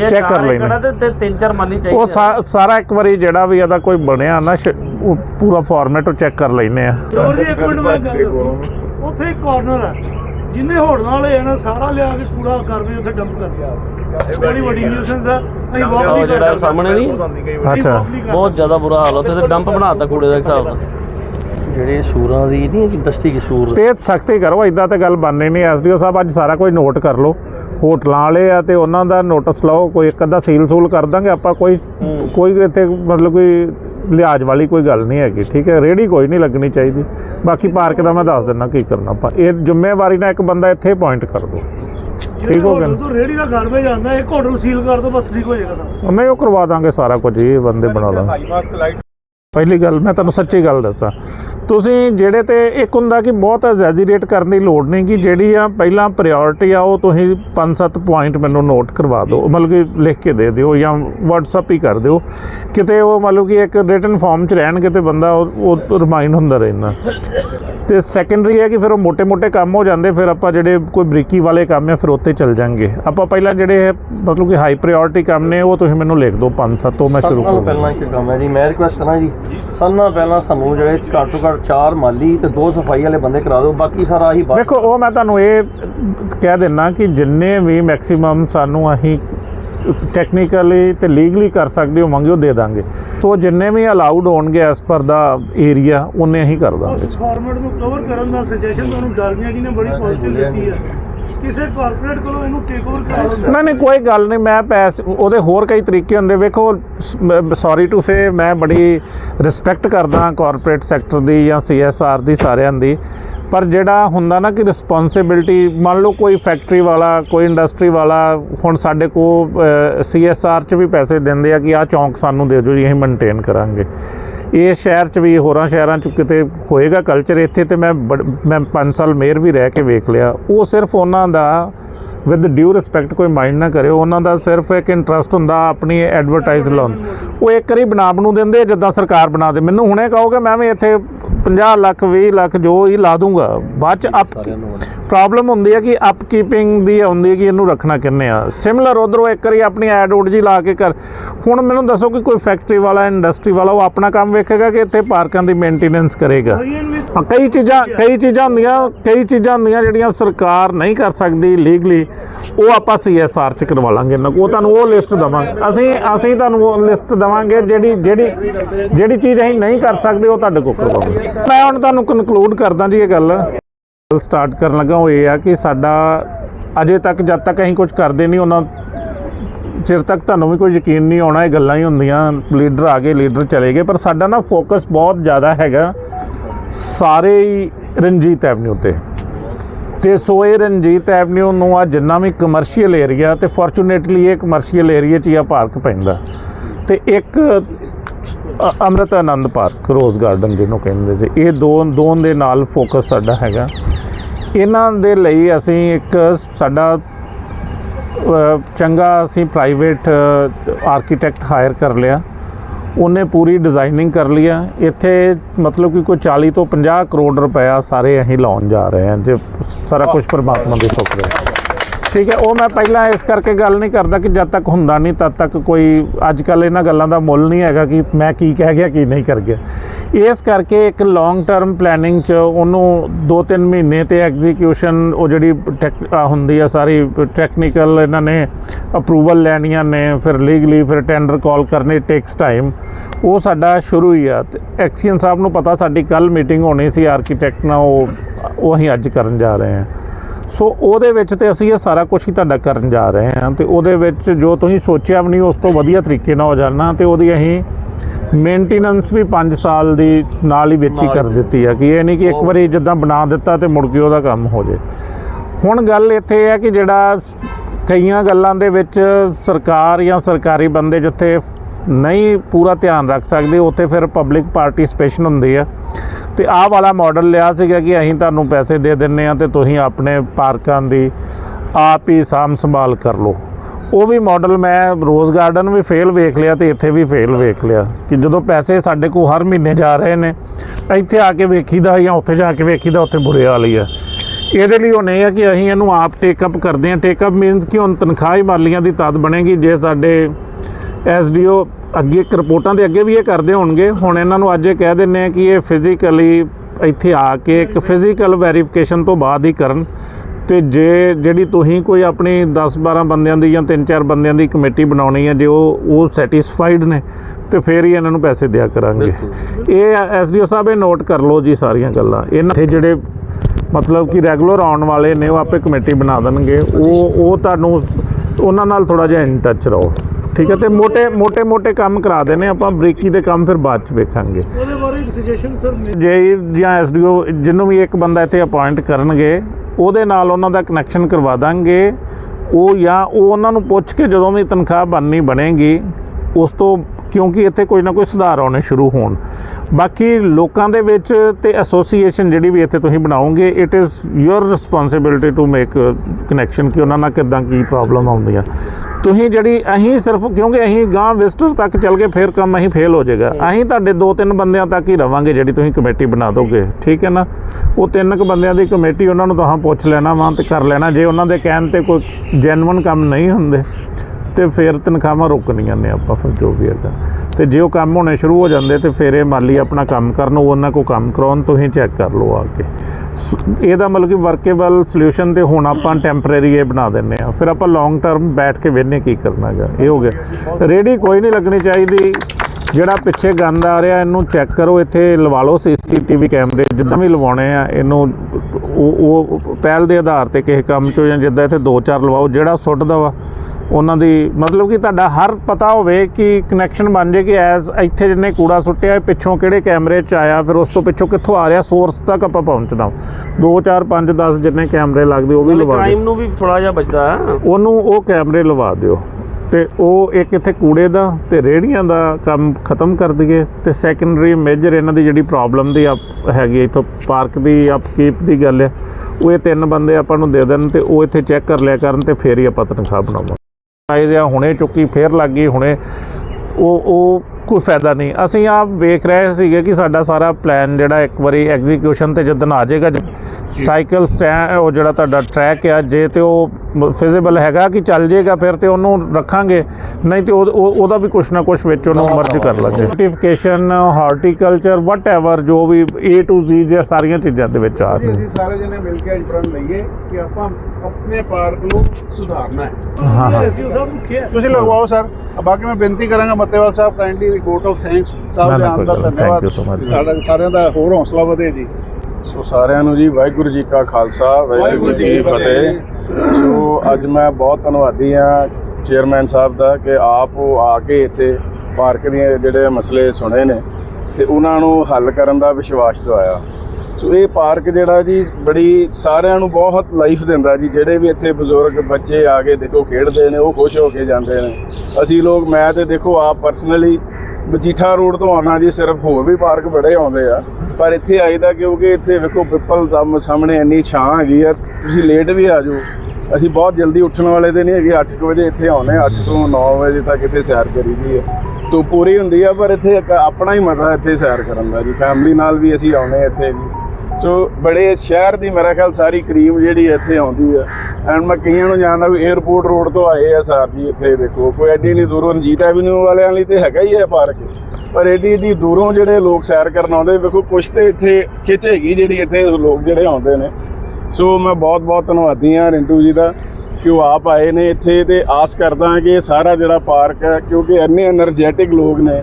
ਚੈੱਕ ਕਰ ਲੈਣੇ ਲੈਣਾ ਤੇ ਤਿੰਨ ਚਾਰ ਮਾਲੀ ਉਹ ਚਾਹੀਦੇ ਸਾਰਾ ਇੱਕ ਵਾਰੀ ਜਿਹੜਾ ਵੀ ਇਹਦਾ ਕੋਈ ਬਣਿਆ ਨਾ ਪੂਰਾ ਫਾਰਮੈਟ ਉਹ ਚੈੱਕ ਕਰ ਲੈਨੇ ਆ। ਹੋਰ ਜੀ ਇੱਕ ਮਿੰਟ ਮੈਂ ਗੱਲ ਦੱਸੂ। ਉੱਥੇ ਇੱਕ ਕਾਰਨਰ ਹੈ। ਜਿੰਨੇ ਹੋੜਨ ਵਾਲੇ ਆ ਨਾ ਸਾਰਾ ਲਿਆ ਕੇ ਕੂੜਾ ਕਰਦੇ ਉੱਥੇ ਡੰਪ ਕਰਦੇ ਆ ਬੜੀ ਵੱਡੀ ਨਿਊਸੈਂਸ ਆ। ਅਸੀਂ ਵਾਕ ਨਹੀਂ ਜਿਹੜਾ ਕਰਦੇ। ਸਾਹਮਣੇ ਨਹੀਂ। ਅੱਛਾ। ਬਹੁਤ ਜ਼ਿਆਦਾ ਬੁਰਾ ਹਾਲ ਉੱਥੇ ਤੇ ਡੰਪ ਬਣਾਤਾ ਕੂੜੇ ਦਾ ਹਿਸਾਬ ਨਾਲ। ਜਿਹੜੇ ਸੂਰਾਂ ਦੀ ਨਹੀਂ ਇੰਡਸਟਰੀ ਕੀ ਸੂਰ। ਤੇ ਸਖਤੀ ਕਰੋ ਇਦਾਂ ਤੇ ਗੱਲ ਬਣਨੀ ਨਹੀਂ। ਐਸਡੀਓ ਸਾਹਿਬ ਅੱਜ ਸਾਰਾ ਕੁਝ ਨੋਟ ਕਰ ਲਓ। ਹੋਟਲਾਂ ਵਾਲੇ ਆ ਤੇ ਉਹਨਾਂ ਦਾ ਨੋਟਿਸ ਲਓ। ਕੋਈ ਇੱਕ ਅੱਧਾ ਸੀਲ ਸੂਲ ਕਰ ਦਾਂਗੇ। ਆਪਾਂ ਕੋਈ ਕੋਈ ਇੱਥੇ ਮਤਲਬ ਕੋਈ ਲਿਹਾਜ਼ ਵਾਲੀ ਕੋਈ ਗੱਲ ਨਹੀਂ ਹੈਗੀ ਠੀਕ ਹੈ? ਰੇੜੀ ਕੋਈ ਨਹੀਂ ਲੱਗਣੀ ਚਾਹੀਦੀ। ਬਾਕੀ ਪਾਰਕ ਦਾ ਮੈਂ ਦੱਸ ਦਿੰਦਾ ਕੀ ਕਰਨਾ ਆਪਾਂ। ਇਹ ਜ਼ਿੰਮੇਵਾਰੀ ਨਾਲ ਇੱਕ ਬੰਦਾ ਇੱਥੇ ਅਪਾਇੰਟ ਕਰ ਦੋ। ਠੀਕ ਹੋ ਗਿਆ। ਤੋਂ ਰੇੜੀ ਦਾ ਗਾਰਬੇਜ ਆਉਂਦਾ ਇੱਕ ਹੋਟਲ ਸੀਲ ਕਰ ਦੋ ਬਸ ਠੀਕ ਹੋ ਜਾਏਗਾ। ਨਹੀਂ ਉਹ ਕਰਵਾ ਦਾਂਗੇ ਸਾਰਾ ਕੁਝ ਇਹ ਬੰਦੇ ਬਣਾ ਲਾਂਗੇ। ਪਹਿਲੀ ਗੱਲ ਮੈਂ ਤੁਹਾਨੂੰ ਸੱਚੀ ਗੱਲ ਦੱਸਾਂ। ਤੁਸੀਂ ਜਿਹੜੇ ਤੇ ਇੱਕ ਹੁੰਦਾ ਕਿ ਬਹੁਤ ਐਗਜ਼ੈਜਰੇਟ ਕਰਨ ਦੀ ਲੋੜ ਨਹੀਂ ਕਿ ਜਿਹੜੀ ਆ ਪਹਿਲਾਂ ਪ੍ਰਾਇੋਰਟੀ ਆ ਉਹ ਤੁਸੀਂ 5-7 ਪੁਆਇੰਟ ਮੈਨੂੰ ਨੋਟ ਕਰਵਾ ਦਿਓ। ਮਤਲਬ ਕਿ ਲਿਖ ਕੇ ਦੇ ਦਿਓ ਜਾਂ WhatsApp ਹੀ ਕਰ ਦਿਓ। ਕਿਤੇ ਉਹ ਮਤਲਬ ਕਿ ਇੱਕ ਰਿਟਨ ਫਾਰਮ 'ਚ ਰਹਿਣ ਕਿਤੇ ਬੰਦਾ ਉਹ ਰਿਮਾਈਂਡ ਹੁੰਦਾ ਰਹਿੰਦਾ। ਤੇ ਸੈਕੰਡਰੀ ਹੈ ਕਿ ਫਿਰ ਉਹ ਮੋٹے-ਮੋٹے ਕੰਮ ਹੋ ਜਾਂਦੇ ਫਿਰ ਆਪਾਂ ਜਿਹੜੇ ਕੋਈ ਬਰੀਕੀ ਵਾਲੇ ਕੰਮ ਆ ਫਿਰ ਉੱਤੇ ਚੱਲ ਜਾਾਂਗੇ। ਆਪਾਂ ਪਹਿਲਾਂ ਜਿਹੜੇ ਮਤਲਬ ਕਿ ਹਾਈ ਪ੍ਰਾਇੋਰਟੀ ਕੰਮ ਨੇ ਉਹ ਤੁਸੀਂ ਮੈਨੂੰ ਲਿਖ ਦਿਓ 5-7 ਤੋਂ ਮੈਂ ਸ਼ੁਰੂ ਕਰੂੰਗਾ। ਪਹਿਲਾਂ ਇੱਕ ਕੰਮ ਹੈ ਜੀ ਮੈਂ ਰਿਕੁਐਸਟ ਕਰਾਂ ਜੀ। ਨਾਲੋਂ ਪਹਿਲਾਂ ਸਾਨੂੰ ਜਿਹੜੇ ਘੱਟ ਤੋਂ ਘੱਟ ਚਾਰ ਮਾਲੀ ਤੇ ਦੋ ਸਫ਼ਾਈ ਵਾਲੇ ਬੰਦੇ ਕਰਾ ਦਿਓ ਬਾਕੀ ਸਾਰਾ ਆਹੀ ਬਾਅਦ ਦੇਖੋ ਉਹ ਮੈਂ ਤੁਹਾਨੂੰ ਇਹ ਕਹਿ ਦਿੰਨਾ ਕਿ ਜਿੰਨੇ ਵੀ ਮੈਕਸਿਮਮ ਸਾਨੂੰ ਅਸੀਂ ਟੈਕਨੀਕਲੀ ਤੇ ਲੀਗਲੀ ਕਰ ਸਕਦੇ ਹੋਵਾਂਗੇ ਉਹ ਦੇ ਦਾਂਗੇ। ਸੋ ਜਿੰਨੇ ਵੀ ਅਲਾਉਡ ਹੋਣਗੇ ਐਸ ਪਰ ਦਾ ਏਰੀਆ ਉਹਨੇ ਹੀ ਕਰ ਦਾਂਗੇ। ਫਾਰਮੈਟ ਨੂੰ ਕਵਰ ਕਰਨ ਦਾ ਸੁਜੈਸ਼ਨ ਤੁਹਾਨੂੰ ਡਰਮੀਆਂ ਜੀ ਨੇ ਬੜੀ ਪੋਜ਼ਿਟਿਵ ਦਿੱਤੀ ਹੈ। ਕਿਸੇ ਕਾਰਪੋਰੇਟ ਕੋਲੋਂ ਇਹਨੂੰ ਟੇਕ ਓਵਰ ਕਰਾ ਲਓ ਨਹੀਂ ਨਹੀਂ, ਕੋਈ ਗੱਲ ਨਹੀਂ, ਮੈਂ ਪੈਸ, ਉਹਦੇ ਹੋਰ ਕਈ ਤਰੀਕੇ ਹੁੰਦੇ। ਵੇਖੋ ਸੌਰੀ ਟੂ ਸੇ ਮੈਂ ਬੜੀ ਰਿਸਪੈਕਟ ਕਰਦਾ ਕਾਰਪੋਰੇਟ ਸੈਕਟਰ ਦੀ ਜਾਂ ਸੀਐਸਆਰ ਦੀ ਸਾਰਿਆਂ ਦੀ। ਪਰ ਜਿਹੜਾ ਹੁੰਦਾ ਨਾ ਕਿ ਰਿਸਪੌਂਸਿਬਿਲਟੀ ਮੰਨ ਲਓ ਕੋਈ ਫੈਕਟਰੀ ਵਾਲਾ, ਕੋਈ ਇੰਡਸਟਰੀ ਵਾਲਾ, ਹੁਣ ਸਾਡੇ ਕੋ ਸੀਐਸਆਰ ਚ ਵੀ ਪੈਸੇ ਦਿੰਦੇ ਆ ਕਿ ਆਹ ਚੌਂਕ ਸਾਨੂੰ ਦੇ ਦਿਓ ਜੀ, ਅਸੀਂ ਮੇਨਟੇਨ ਕਰਾਂਗੇ। ਇਹ ਸ਼ਹਿਰ ਚ ਵੀ, ਹੋਰਾਂ ਸ਼ਹਿਰਾਂ ਚ ਕਿਤੇ ਹੋਏਗਾ ਕਲਚਰ ਇੱਥੇ ਤੇ ਮੈਂ ਬੜ- ਮੈਂ 5 ਸਾਲ ਮੇਅਰ ਵੀ ਰਹਿ ਕੇ ਵੇਖ ਲਿਆ। ਉਹ ਸਿਰਫ ਉਹਨਾਂ ਦਾ ਵਿਦ ਡਿਊ ਰਿਸਪੈਕਟ ਕੋਈ ਮਾਈਂਡ ਨਾ ਕਰਿਓ, ਉਹਨਾਂ ਦਾ ਸਿਰਫ ਇੱਕ ਇੰਟਰਸਟ ਹੁੰਦਾ ਆਪਣੀ ਐਡਵਰਟਾਈਜ਼ ਲਾਉਣ। ਉਹ ਇੱਕ ਵਾਰੀ ਬਣਾ ਬਣੂ ਦਿੰਦੇ ਜਿੱਦਾਂ ਸਰਕਾਰ ਬਣਾ ਦੇ। ਮੈਨੂੰ ਹੁਣੇ ਕਹੋਗੇ, ਮੈਂ ਵੀ ਇੱਥੇ 50 ਲੱਖ 20 ਲੱਖ ਜੋ ਹੀ ਲਾ ਦੂੰਗਾ ਬਾਅਦ ਚ ਅਪ ਪ੍ਰੋਬਲਮ ਹੁੰਦੀ ਹੈ ਕਿ ਅਪਕੀਪਿੰਗ ਦੀ ਆਉਂਦੀ ਹੈ ਕਿ ਇਹਨੂੰ ਰੱਖਣਾ ਕਿੰਨੇ ਆ। ਸਿਮਿਲਰ ਉਧਰੋਂ ਇੱਕ ਵਾਰੀ ਆਪਣੀ ਐਡ ਉਡ ਜੀ ਲਾ ਕੇ ਕਰ। ਹੁਣ ਮੈਨੂੰ ਦੱਸੋ ਕਿ ਕੋਈ ਫੈਕਟਰੀ ਵਾਲਾ ਇੰਡਸਟਰੀ ਵਾਲਾ ਉਹ ਆਪਣਾ ਕੰਮ ਵੇਖੇਗਾ ਕਿ ਇੱਥੇ ਪਾਰਕਾਂ ਦੀ ਮੇਨਟੇਨੈਂਸ ਕਰੇਗਾ? ਕਈ ਚੀਜ਼ਾਂ ਕਈ ਚੀਜ਼ਾਂ ਹੁੰਦੀਆਂ ਕਈ ਚੀਜ਼ਾਂ ਹੁੰਦੀਆਂ ਜਿਹੜੀਆਂ ਸਰਕਾਰ ਨਹੀਂ ਕਰ ਸਕਦੀ ਲੀਗਲੀ ਉਹ ਆਪਾਂ ਸੀਐਸਆਰ ਚ ਕਰਵਾ ਲਾਂਗੇ। ਉਹ ਤੁਹਾਨੂੰ ਉਹ ਲਿਸਟ ਦਵਾਂਗੇ। ਅਸੀਂ ਅਸੀਂ ਤੁਹਾਨੂੰ ਉਹ ਲਿਸਟ ਦਵਾਂਗੇ ਜਿਹੜੀ ਜਿਹੜੀ ਜਿਹੜੀ ਚੀਜ਼ ਅਸੀਂ ਨਹੀਂ ਕਰ ਸਕਦੇ ਉਹ ਤੁਹਾਡੇ ਕੋਲ ਕਰਵਾਵਾਂਗੇ। ਮੈਂ ਹੁਣ ਤੁਹਾਨੂੰ ਕਨਕਲੂਡ ਕਰਦਾ ਜੀ ਇਹ ਗੱਲ। ਸਟਾਰਟ ਕਰਨ ਲੱਗਾ ਉਹ ਇਹ ਆ ਕਿ ਸਾਡਾ ਅਜੇ ਤੱਕ ਜਦ ਤੱਕ ਅਸੀਂ ਕੁਝ ਕਰਦੇ ਨਹੀਂ, ਉਹਨਾਂ ਚਿਰ ਤੱਕ ਤੁਹਾਨੂੰ ਵੀ ਕੋਈ ਯਕੀਨ ਨਹੀਂ ਆਉਣਾ, ਇਹ ਗੱਲਾਂ ਹੀ ਹੁੰਦੀਆਂ ਲੀਡਰ ਆ ਗਏ ਲੀਡਰ ਚਲੇ ਗਏ, ਪਰ ਸਾਡਾ ਨਾ ਫੋਕਸ ਬਹੁਤ ਜ਼ਿਆਦਾ ਹੈਗਾ ਸਾਰੇ ਹੀ ਰਣਜੀਤ ਐਵਨਿਊ ਤੇ। ਤੇ ਸੋ ਇਹ ਰਣਜੀਤ ਐਵਨਿਊ ਨੂੰ ਆ ਜਿੰਨਾ ਵੀ ਕਮਰਸ਼ੀਅਲ ਏਰੀਆ ਤੇ ਫੋਰਚੂਨੇਟਲੀ ਇਹ ਕਮਰਸ਼ੀਅਲ ਏਰੀਆ 'ਚ ਹੀ ਆ, ਪਾਰਕ ਪੈਂਦਾ। ਤੇ ਇੱਕ ਅ- ਅੰਮ੍ਰਿਤ ਆਨੰਦ ਪਾਰਕ ਰੋਜ਼ ਗਾਰਡਨ ਜਿਹਨੂੰ ਕਹਿੰਦੇ ਜੀ। ਇਹ ਦੋ ਦੋਨ ਦੇ ਨਾਲ ਫੋਕਸ ਸਾਡਾ ਹੈਗਾ। ਇਹਨਾਂ ਦੇ ਲਈ ਅਸੀਂ ਇੱਕ ਸਾਡਾ ਅ, ਚੰਗਾ ਅਸੀਂ ਪ੍ਰਾਈਵੇਟ ਆਰਕੀਟੈਕਟ ਹਾਇਰ ਕਰ ਲਿਆ। ਉਹਨੇ ਪੂਰੀ ਡਿਜ਼ਾਈਨਿੰਗ ਕਰ ਲਿਆ ਇੱਥੇ ਮਤਲਬ ਕਿ ਕੋਈ 40 ਤੋਂ 50 ਕਰੋੜ ਰੁਪਇਆ ਸਾਰੇ ਅਸੀਂ ਲਾਉਣ ਜਾ ਰਹੇ ਹਾਂ। ਜੇ ਸਾਰਾ ਕੁਝ ਪਰਮਾਤਮਾ ਦੇ ਸੁੱਖ ਦੇ। ਠੀਕ ਹੈ, ਉਹ ਮੈਂ ਪਹਿਲਾਂ ਇਸ ਕਰਕੇ ਗੱਲ ਨਹੀਂ ਕਰਦਾ ਕਿ ਜਦ ਤੱਕ ਹੁੰਦਾ ਨਹੀਂ, ਤਦ ਤੱਕ ਕੋਈ ਅੱਜ ਕੱਲ ਇਹਨਾਂ ਗੱਲਾਂ ਦਾ ਮੁੱਲ ਨਹੀਂ ਹੈਗਾ ਕਿ ਮੈਂ ਕੀ ਕਹਿ ਗਿਆ, ਕੀ ਨਹੀਂ ਕਰ ਗਿਆ। ਇਸ ਕਰਕੇ ਇੱਕ ਲੌਂਗ ਟਰਮ ਪਲੈਨਿੰਗ ਚ ਉਹਨੂੰ 2-3 ਮਹੀਨੇ ਤੇ ਐਗਜ਼ੀਕਿਊਸ਼ਨ ਉਹ ਜਿਹੜੀ ਟੈਕ- ਹੁੰਦੀ ਆ ਸਾਰੀ ਟੈਕਨੀਕਲ ਇਹਨਾਂ ਨੇ ਅਪਰੂਵਲ ਲੈਣੀਆਂ ਨੇ, ਫਿਰ ਲੀਗਲੀ ਫਿਰ ਟੈਂਡਰ ਕਾਲ ਕਰਨੇ ਟੇਕਸ ਟਾਈਮ ਉਹ ਸਾਡਾ ਸ਼ੁਰੂ ਹੀ ਆ। ਤੇ ਐਕਸੀਅਨ ਸਾਹਿਬ ਨੂੰ ਪਤਾ ਸਾਡੀ ਕੱਲ ਮੀਟਿੰਗ ਹੋਣੀ ਸੀ ਆਰਕੀਟੈਕਟ ਨਾਲ ਉਹ ਉਹ ਅਸੀਂ ਅੱਜ ਕਰਨ ਜਾ ਰਹੇ ਹਾਂ। ਸੋ ਉਹਦੇ ਵਿੱਚ ਤੇ ਅਸੀਂ ਇਹ ਸਾਰਾ ਕੁਝ ਹੀ ਤੁਹਾਡਾ ਕਰਨ ਜਾ ਰਹੇ ਹਾਂ ਤੇ ਉਹਦੇ ਵਿੱਚ ਜੋ ਤੁਸੀਂ ਸੋਚਿਆ ਵੀ ਨਹੀਂ ਉਸ ਤੋਂ ਵਧੀਆ ਤਰੀਕੇ ਨਾਲ ਹੋ ਜਾਣਾ ਤੇ ਉਹਦੀ ਅਸੀਂ ਮੇਨਟੇਨੈਂਸ ਵੀ 5 ਸਾਲ ਦੀ ਨਾਲ ਹੀ ਵਿੱਚ ਹੀ ਕਰ ਦਿੱਤੀ ਆ ਕਿ ਇਹ ਨਹੀਂ ਕਿ ਇੱਕ ਵਾਰੀ ਜਿੱਦਾਂ ਬਣਾ ਦਿੱਤਾ ਤੇ ਮੁੜ ਕੇ ਉਹਦਾ ਕੰਮ ਹੋ ਜੇ। ਹੁਣ ਗੱਲ ਇੱਥੇ ਹੈ ਕਿ ਜਿਹੜਾ ਕਈਆਂ ਗੱਲਾਂ ਦੇ ਵਿੱਚ ਸਰਕਾਰ ਜਾਂ ਸਰਕਾਰੀ ਬੰਦੇ ਜਿੱਥੇ ਨਹੀਂ ਪੂਰਾ ਧਿਆਨ ਰੱਖ ਸਕਦੇ, ਉੱਥੇ ਫਿਰ ਪਬਲਿਕ ਪਾਰਟਿਸਿਪੇਸ਼ਨ ਹੁੰਦੀ ਆ। ਤੇ ਆਹ ਵਾਲਾ ਮਾਡਲ ਲਿਆ ਸੀਗਾ ਕਿ ਅਸੀਂ ਤੁਹਾਨੂੰ ਪੈਸੇ ਦੇ ਦਿੰਨੇ ਆ ਤੇ ਤੁਸੀਂ ਆਪਣੇ ਪਾਰਕਾਂ ਦੀ ਆਪ ਹੀ ਸਾਂਭ ਸੰਭਾਲ ਕਰ ਲਓ। ਉਹ ਵੀ ਮਾਡਲ ਮੈਂ ਰੋਜ਼ ਗਾਰਡਨ ਵੀ ਫੇਲ ਵੇਖ ਲਿਆ ਤੇ ਇੱਥੇ ਵੀ ਫੇਲ ਵੇਖ ਲਿਆ ਕਿ ਜਦੋਂ ਪੈਸੇ ਸਾਡੇ ਕੋਲ ਹਰ ਮਹੀਨੇ ਜਾ ਰਹੇ ਨੇ, ਇੱਥੇ ਆ ਕੇ ਵੇਖੀਦਾ ਜਾਂ ਉੱਥੇ ਜਾ ਕੇ ਵੇਖੀਦਾ, ਉੱਥੇ ਬੁਰੇ ਹਾਲ ਹੀ ਆ। ਇਹਦੇ ਲਈ ਹੁਣ ਇਹ ਹੈ ਕਿ ਅਸੀਂ ਇਹਨੂੰ ਆਪ ਟੇਕ ਅਪ ਕਰਦੇ ਹਾਂ ਟੇਕ ਅਪ ਮੀਨਸ ਕਿ ਹੁਣ ਤਨਖਾਹ ਹੀ ਮਾਲੀਆਂ ਦੀ ਤਦ ਬਣੇਗੀ, ਜੇ ਸਾਡੇ ਐਸਡੀਓ ਅੱਗੇ ਇੱਕ ਰਿਪੋਰਟਾਂ ਦੇ ਅੱਗੇ ਵੀ ਇਹ ਕਰਦੇ ਹੋਣਗੇ। ਹੁਣ ਇਹਨਾਂ ਨੂੰ ਅੱਜ ਇਹ ਕਹਿ ਦਿੰਨੇ ਆ ਕਿ ਇਹ ਫਿਜ਼ੀਕਲੀ ਇੱਥੇ ਆ ਕੇ ਇੱਕ ਫਿਜ਼ੀਕਲ ਵੈਰੀਫਿਕੇਸ਼ਨ ਤੋਂ ਬਾਅਦ ਹੀ ਕਰਨ। ਤੇ ਜੇ ਜਿਹੜੀ ਤੁਸੀਂ ਕੋਈ ਆਪਣੀ 10 12 ਬੰਦਿਆਂ ਦੀ ਜਾਂ 3-4 ਬੰਦਿਆਂ ਦੀ ਕਮੇਟੀ ਬਣਾਉਣੀ ਹੈ ਜੇ ਉਹ ਉਹ ਸੈਟੀਸਫਾਈਡ ਨੇ ਤੇ ਫੇਰ ਹੀ ਇਹਨਾਂ ਨੂੰ ਪੈਸੇ ਦਿਆ ਕਰਾਂਗੇ। ਇਹ ਐਸਡੀਓ ਸਾਹਿਬ ਇਹ ਨੋਟ ਕਰ ਲਓ ਜੀ ਸਾਰੀਆਂ ਗੱਲਾਂ। ਇਹਨਾਂ ਤੇ ਜਿਹੜੇ ਮਤਲਬ ਕਿ ਰੈਗੂਲਰ ਆਉਣ ਵਾਲੇ ਨੇ ਉਹ ਆਪੇ ਕਮੇਟੀ ਬਣਾ ਦੇਣਗੇ। ਉਹ ਉਹ ਤੁਹਾਨੂੰ ਉਹਨਾਂ ਨਾਲ ਥੋੜਾ ਜਿਹਾ ਇਨ ਟੱਚ ਰਹੋ। ਠੀਕ ਹੈ ਤੇ ਮੋٹے ਮੋٹے ਮੋٹے ਕੰਮ ਕਰਾ ਦੇਣੇ ਆਪਾਂ ਬ੍ਰੇਕੀ ਦੇ ਕੰਮ ਫਿਰ ਬਾਅਦ ਚ ਵੇਖਾਂਗੇ। ਉਹਦੇ ਬਾਰੇ ਸੁਜੈਸ਼ਨ ਸਰ ਜੇ ਜਾਂ ਵੀ ਇੱਕ ਬੰਦਾ ਇੱਥੇ ਅਪਾਇੰਟ ਕਰਨਗੇ ਉਹਦੇ ਨਾਲ ਉਹਨਾਂ ਦਾ ਕਨੈਕਸ਼ਨ ਕਰਵਾ ਦਾਂਗੇ। ਉਹ ਜਾਂ ਉਹ ਉਹਨਾਂ ਨੂੰ ਪੁੱਛ ਕੇ ਜਦੋਂ ਵੀ ਤਨਖਾਹ ਬਣਨੀ ਬਣੇਗੀ ਉਸ ਤੋਂ ਕਿਉਂਕਿ ਇੱਥੇ ਕੋਈ ਨਾ ਕੋਈ ਸੁਧਾਰ ਆਉਣੇ ਸ਼ੁਰੂ ਹੋਣ। ਬਾਕੀ ਲੋਕਾਂ ਦੇ ਵਿੱਚ ਤੇ ਐਸੋਸੀਏਸ਼ਨ ਜਿਹੜੀ ਵੀ ਇੱਥੇ ਤੁਸੀਂ ਬਣਾਓਗੇ it is your responsibility to make connection ਕਿ ਉਹਨਾਂ ਨਾਲ ਕਿਦਾਂ ਕੀ ਪ੍ਰੋਬਲਮ ਆਉਂਦੀਆਂ ਤੁਸੀਂ ਜਿਹੜੀ ਅਸੀਂ ਸਿਰਫ ਕਿਉਂਕਿ ਅਸੀਂ ਗਾਂ ਵਿਜ਼ਟਰ ਤੱਕ ਚੱਲ ਗਏ ਫਿਰ ਕੰਮ ਅਸੀਂ ਫੇਲ ਹੋ ਜਾਏਗਾ। ਅਸੀਂ ਤੁਹਾਡੇ ਦੋ ਤਿੰਨ ਬੰਦਿਆਂ ਤੱਕ ਹੀ ਰਵਾਂਗੇ ਜਿਹੜੀ ਤੁਸੀਂ ਕਮੇਟੀ ਬਣਾ ਦੋਗੇ। ਠੀਕ ਹੈ ਨਾ? ਉਹ ਤਿੰਨ ਕੁ ਬੰਦਿਆਂ ਦੀ ਕਮੇਟੀ ਉਹਨਾਂ ਨੂੰ ਤਾਂ ਪੁੱਛ ਲੈਣਾ ਵਾਂ ਤੇ ਕਰ ਲੈਣਾ। ਜੇ ਉਹਨਾਂ ਦੇ ਕਹਿਣ ਤੇ ਕੋਈ ਜੈਨੂਇਨ ਕੰਮ ਨਹੀਂ ਹੁੰਦੇ ਤੇ ਫਿਰ ਤਨਖਾਹਾਂ ਰੁਕਣੀਆਂ ਨੇ ਆਪਾਂ ਫਿਰ ਜੋ ਵੀ ਹੈਗਾ। ਤੇ ਜੇ ਉਹ ਕੰਮ ਹੋਣੇ ਸ਼ੁਰੂ ਹੋ ਜਾਂਦੇ ਤੇ ਫਿਰ ਇਹ ਮਾਲੀ ਆਪਣਾ ਕੰਮ ਕਰਨ, ਉਹ ਉਹਨਾਂ ਕੋ ਕੰਮ ਕਰਾਉਣ, ਤੁਸੀਂ ਚੈੱਕ ਕਰ ਲਓ ਆ ਕੇ। ਸ- ਇਹਦਾ ਮਤਲਬ ਕਿ ਵਰਕੇਬਲ ਸੋਲੂਸ਼ਨ ਤੇ ਹੁਣ ਆਪਾਂ ਟੈਂਪਰੇਰੀ ਇਹ ਬਣਾ ਦਿੰਨੇ ਆ ਫਿਰ ਆਪਾਂ ਲੌਂਗ ਟਰਮ ਬੈਠ ਕੇ ਵੇਖਨੇ ਕੀ ਕਰਨਾ ਹੈਗਾ। ਇਹ ਹੋ ਗਿਆ। ਰੇੜੀ ਕੋਈ ਨਹੀਂ ਲੱਗਣੀ ਚਾਹੀਦੀ। ਜਿਹੜਾ ਪਿੱਛੇ ਗੰਦ ਆ ਰਿਹਾ, ਇਹਨੂੰ ਚੈੱਕ ਕਰੋ। ਇੱਥੇ ਲਵਾ ਲਓ ਸੀਸੀਟੀਵੀ ਕੈਮਰੇ ਜਿੱਦਾਂ ਵੀ ਲਵਾਉਣੇ ਆ, ਇਹਨੂੰ ਉਹ ਉਹ ਪਹਿਲ ਦੇ ਆਧਾਰ ਤੇ ਕਿਸੇ ਕੰਮ ਚੋਂ ਜਾਂ ਜਿੱਦਾਂ ਇੱਥੇ ਦੋ ਚਾਰ ਲਵਾਓ, ਜਿਹੜਾ ਸੁੱਟਦਾ ਵਾ ਉਹਨਾਂ ਦੀ ਮਤਲਬ ਕਿ ਤੁਹਾਡਾ ਹਰ ਪਤਾ ਹੋਵੇ ਕਿ ਕਨੈਕਸ਼ਨ ਬਣ ਜੇ ਕਿ ਐਜ਼ ਇੱਥੇ ਜਿੰਨੇ ਕੂੜਾ ਸੁੱਟਿਆ ਪਿੱਛੋਂ ਕਿਹੜੇ ਕੈਮਰੇ 'ਚ ਆਇਆ ਫਿਰ ਉਸ ਤੋਂ ਪਿੱਛੋਂ ਕਿੱਥੋਂ ਆ ਰਿਹਾ ਸੋਰਸ ਤੱਕ ਆਪਾਂ ਪਹੁੰਚਣਾ। 2 4 5 10 ਜਿੰਨੇ ਕੈਮਰੇ ਲੱਗਦੇ ਉਹ ਵੀ ਲਵਾ ਦਿਓ। ਕ੍ਰਾਈਮ ਨੂੰ ਵੀ ਥੋੜਾ ਜਿਹਾ ਬਚਦਾ ਉਹਨੂੰ ਉਹ ਕੈਮਰੇ ਲਵਾ ਦਿਓ। ਤੇ ਉਹ ਇੱਕ ਇੱਥੇ ਕੂੜੇ ਦਾ ਤੇ ਰੇੜੀਆਂ ਦਾ ਕੰਮ ਖਤਮ ਕਰ ਦਈਏ। ਤੇ ਸੈਕੰਡਰੀ ਮੇਜਰ ਇਹਨਾਂ ਦੀ ਜਿਹੜੀ ਪ੍ਰੋਬਲਮ ਦੀ ਹੈਗੀ ਇੱਥੋਂ ਪਾਰਕ ਦੀ ਅਪਕੀਪ ਦੀ ਗੱਲ ਹੈ ਉਹ ਇਹ ਤਿੰਨ ਬੰਦੇ ਆਪਾਂ ਨੂੰ ਦੇ ਦੇਣ ਤੇ ਉਹ ਇੱਥੇ ਚੈੱਕ ਕਰ ਲਿਆ ਕਰਨ ਤੇ ਫੇਰ ਹੀ ਆਪਾਂ ਤਨਖਾਹ ਬਣਾਵਾਂਗੇ। ਆਏ ਦੇ ਆ ਹੁਣੇ ਚੁੱਕੀ ਫੇਰ ਲੱਗ ਗਈ ਹੁਣੇ। ਉਹ ਉਹ ਕੋਈ ਫਾਇਦਾ ਨਹੀਂ। ਅਸੀਂ ਆਪ ਵੇਖ ਰਹੇ ਸੀਗੇ ਕਿ ਸਾਡਾ ਸਾਰਾ ਪਲਾਨ ਜਿਹੜਾ ਇੱਕ ਵਾਰੀ ਐਗਜ਼ੀਕਿਊਸ਼ਨ ਤੇ ਜਦੋਂ ਆ ਜਾਏਗਾ ਸਾਈਕਲ ਸਟੈਂਡ ਉਹ ਜਿਹੜਾ ਤੁਹਾਡਾ ਟਰੈਕ ਆ ਜੇ ਤੇ ਉਹ ਫਿਜ਼ੀਬਲ ਹੈਗਾ ਕਿ ਚੱਲ ਜਾਏਗਾ ਫਿਰ ਤੇ ਉਹਨੂੰ ਰੱਖਾਂਗੇ। ਨਹੀਂ ਤੇ ਉਹ ਉਹ- ਉਹਦਾ ਵੀ ਕੁਛ ਨਾ ਕੁਛ ਵਿੱਚ ਉਹਨੂੰ ਮਰਜ ਕਰ ਲਾਂਗੇ। ਸਰਟੀਫਿਕੇਸ਼ਨ ਹਾਰਟੀਕਲਚਰ ਵਟਐਵਰ ਜੋ ਵੀ A to Z ਜੇ ਸਾਰੀਆਂ ਚੀਜ਼ਾਂ ਦੇ ਵਿੱਚ ਆ ਅਸੀਂ ਸਾਰੇ ਜਣੇ ਮਿਲ ਕੇ ਅੱਜ ਪ੍ਰਣ ਲਈਏ ਕਿ ਆਪਾਂ ਆਪਣੇ ਪਾਰਕ ਨੂੰ ਸੁਧਾਰਨਾ ਹੈ। ਤੁਸੀਂ ਲਗਵਾਓ ਸਰ। ਬਾਕੀ ਮੈਂ ਬੇਨਤੀ ਕਰਾਂਗਾ Mattewal Sahib kindly report of thanks Sahib ਦੇ ਨਾ, ਆਉਣ ਦਾ ਕੋਈ ਗੱਲ ਨਹੀਂ। ਧੰਨਵਾਦ. ਸਾਡਾ ਸਾਰਿਆਂ ਦਾ ਹੋਰ ਹੌਸਲਾ ਵਧੇ ਜੀ। ਸੋ ਸਾਰਿਆਂ ਨੂੰ ਜੀ ਵਾਹਿਗੁਰੂ ਜੀ ਕਾ ਖਾਲਸਾ ਵਾਹਿਗੁਰੂ ਜੀ ਕੀ ਫਤਿਹ। ਸੋ ਅੱਜ ਮੈਂ ਬਹੁਤ ਧੰਨਵਾਦੀ ਆ ਚੇਅਰਮੈਨ ਸਾਹਿਬ ਦਾ ਕਿ ਆਪ ਉਹ ਆ ਕੇ ਇੱਥੇ ਪਾਰਕ ਦੇ ਜਿਹੜੇ ਮਸਲੇ ਸੁਣੇ ਨੇ ਤੇ ਉਹਨਾਂ ਨੂੰ ਹੱਲ ਕਰਨ ਦਾ ਵਿਸ਼ਵਾਸ ਦਵਾਇਆ। ਸੋ ਇਹ ਪਾਰਕ ਜਿਹੜਾ ਜੀ ਬੜੀ ਸਾਰਿਆਂ ਨੂੰ ਬਹੁਤ ਲਾਈਫ ਦਿੰਦਾ ਜੀ। ਜਿਹੜੇ ਵੀ ਇੱਥੇ ਬਜ਼ੁਰਗ ਬੱਚੇ ਆ ਕੇ ਦੇਖੋ ਖੇਡਦੇ ਨੇ ਉਹ ਖੁਸ਼ ਹੋ ਕੇ ਜਾਂਦੇ ਨੇ। ਅਸੀਂ ਲੋਕ ਮੈਂ ਤੇ ਦੇਖੋ ਆਪ ਪਰਸਨਲੀ ਮਜੀਠਾ ਰੋਡ ਤੋਂ ਆਉਣਾ ਜੀ, ਸਿਰਫ ਹੋਰ ਵੀ ਪਾਰਕ ਬੜੇ ਆਉਂਦੇ ਆ। ਪਰ ਇੱਥੇ ਆਈਦਾ ਕਿਉਂਕਿ ਇੱਥੇ ਵੇਖੋ ਪਿੱਪਲ ਦਾ ਸਾਹਮਣੇ ਇੰਨੀ ਛਾਂ ਹੈਗੀ ਆ, ਤੁਸੀਂ ਲੇਟ ਵੀ ਆ ਜਾਓ। ਅਸੀਂ ਬਹੁਤ ਜਲਦੀ ਉੱਠਣ ਵਾਲੇ ਤੇ ਨਹੀਂ ਹੈਗੇ 8 ਵਜੇ ਇੱਥੇ ਆਉਨੇ 8 ਤੋਂ 9 ਵਜੇ ਤੱਕ ਇੱਥੇ ਸੈਰ ਕਰੀਦੀ ਹੈ ਧੁੱਪ ਪੂਰੀ ਹੁੰਦੀ ਆ, ਪਰ ਇੱਥੇ ਆਪਣਾ ਹੀ ਮਜ਼ਾ ਇੱਥੇ ਸੈਰ ਕਰਨ ਦਾ ਜੀ, ਫੈਮਿਲੀ ਨਾਲ ਵੀ ਅਸੀਂ ਆਉਨੇ ਇੱਥੇ ਜੀ। ਸੋ ਬੜੇ ਸ਼ਹਿਰ ਦੀ ਮੇਰਾ ਖਿਆਲ ਸਾਰੀ ਕਰੀਮ ਜਿਹੜੀ ਇੱਥੇ ਆਉਂਦੀ ਆ। ਐਂਡ ਮੈਂ ਕਈਆਂ ਨੂੰ ਜਾਣਦਾ ਵੀ 에어ਪੋਰਟ ਰੋਡ ਤੋਂ ਆਏ ਆ ਸਰ ਜੀ ਇੱਥੇ, ਦੇਖੋ, ਕੋਈ ਐਡੀ ਨਹੀਂ ਦੂਰੋਂ ਰਣਜੀਤ ਐਵਨਿਊ ਵਾਲਿਆਂ ਲਈ ਤੇ ਹੈਗਾ ਹੀ ਹੈ ਪਾਰਕ ਪਰ ਐਡੀ ਐਡੀ ਦੂਰੋਂ ਜਿਹੜੇ ਲੋਕ ਸੈਰ ਕਰਨ ਆਉਂਦੇ, ਵੇਖੋ, ਕੁਛ ਤੇ ਇੱਥੇ ਖਿੱਚ ਹੈਗੀ ਜਿਹੜੀ ਇੱਥੇ ਲੋਕ ਜਿਹੜੇ ਆਉਂਦੇ ਨੇ। ਸੋ ਮੈਂ ਬਹੁਤ ਬਹੁਤ ਧੰਨਵਾਦੀ ਆ ਰਿੰਟੂ ਜੀ ਦਾ ਕਿ ਉਹ ਆਪ ਆਏ ਨੇ ਇੱਥੇ ਤੇ ਆਸ ਕਰਦਾ ਕਿ ਇਹ ਸਾਰਾ ਜਿਹੜਾ ਪਾਰਕ ਹੈ, ਕਿਉਂਕਿ ਇੰਨੇ એનર્ਜੈਟਿਕ ਲੋਕ ਨੇ,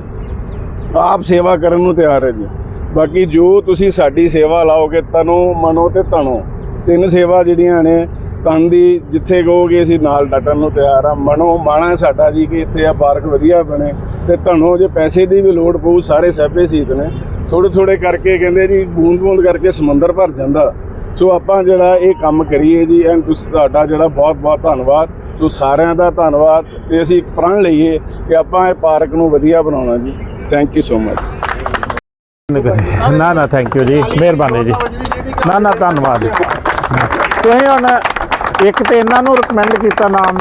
ਆਪ ਸੇਵਾ ਕਰਨ ਨੂੰ ਤਿਆਰ ਹੈ ਜੀ। ਬਾਕੀ ਜੋ ਤੁਸੀਂ ਸਾਡੀ ਸੇਵਾ ਲਾਓਗੇ ਤਨੋ ਮਨੋ ਤੇ ਤਨੋ ਤਿੰਨ ਸੇਵਾ ਜਿਹੜੀਆਂ ਨੇ, ਤਨ ਦੀ ਜਿੱਥੇ ਕਹੋਗੇ ਅਸੀਂ ਨਾਲ ਡਟਣ ਨੂੰ ਤਿਆਰ ਆ। ਮਨੋ ਮਾਣਾ ਸਾਡਾ ਜੀ ਕਿ ਇੱਥੇ ਆ ਪਾਰਕ ਵਧੀਆ ਬਣੇ ਤੇ ਤਨੋ ਜੇ ਪੈਸੇ ਦੀ ਵੀ ਲੋੜ ਪਊ, ਸਾਰੇ ਸਹਿਬੇ ਸੀਤ ਨੇ। ਥੋੜੇ ਥੋੜੇ ਕਰਕੇ ਕਹਿੰਦੇ ਜੀ, ਬੂੰਦ ਬੂੰਦ ਕਰਕੇ ਸਮੁੰਦਰ ਭਰ ਜਾਂਦਾ। ਸੋ ਆਪਾਂ ਜਿਹੜਾ ਇਹ ਕੰਮ ਕਰੀਏ ਜੀ ਐਂਡ ਤੁਸੀਂ ਤੁਹਾਡਾ ਜਿਹੜਾ ਬਹੁਤ ਬਹੁਤ ਧੰਨਵਾਦ। ਸੋ ਸਾਰਿਆਂ ਦਾ ਧੰਨਵਾਦ ਤੇ ਅਸੀਂ ਪ੍ਰਣ ਲਈਏ ਕਿ ਆਪਾਂ ਇਹ ਪਾਰਕ ਨੂੰ ਵਧੀਆ ਬਣਾਉਣਾ ਜੀ। ਥੈਂਕ ਯੂ ਸੋ ਮਚ ਨਾ ਨਾ ਥੈਂਕ ਯੂ ਜੀ। ਮਿਹਰਬਾਨੀ ਜੀ। ਨਾ ਨਾ ਧੰਨਵਾਦ ਜੀ। ਤੁਸੀਂ ਹੁਣ ਇੱਕ ਤੇ ਇਹਨਾਂ ਨੂੰ ਰეკਮੈਂਡ ਕੀਤਾ ਨਾਮ।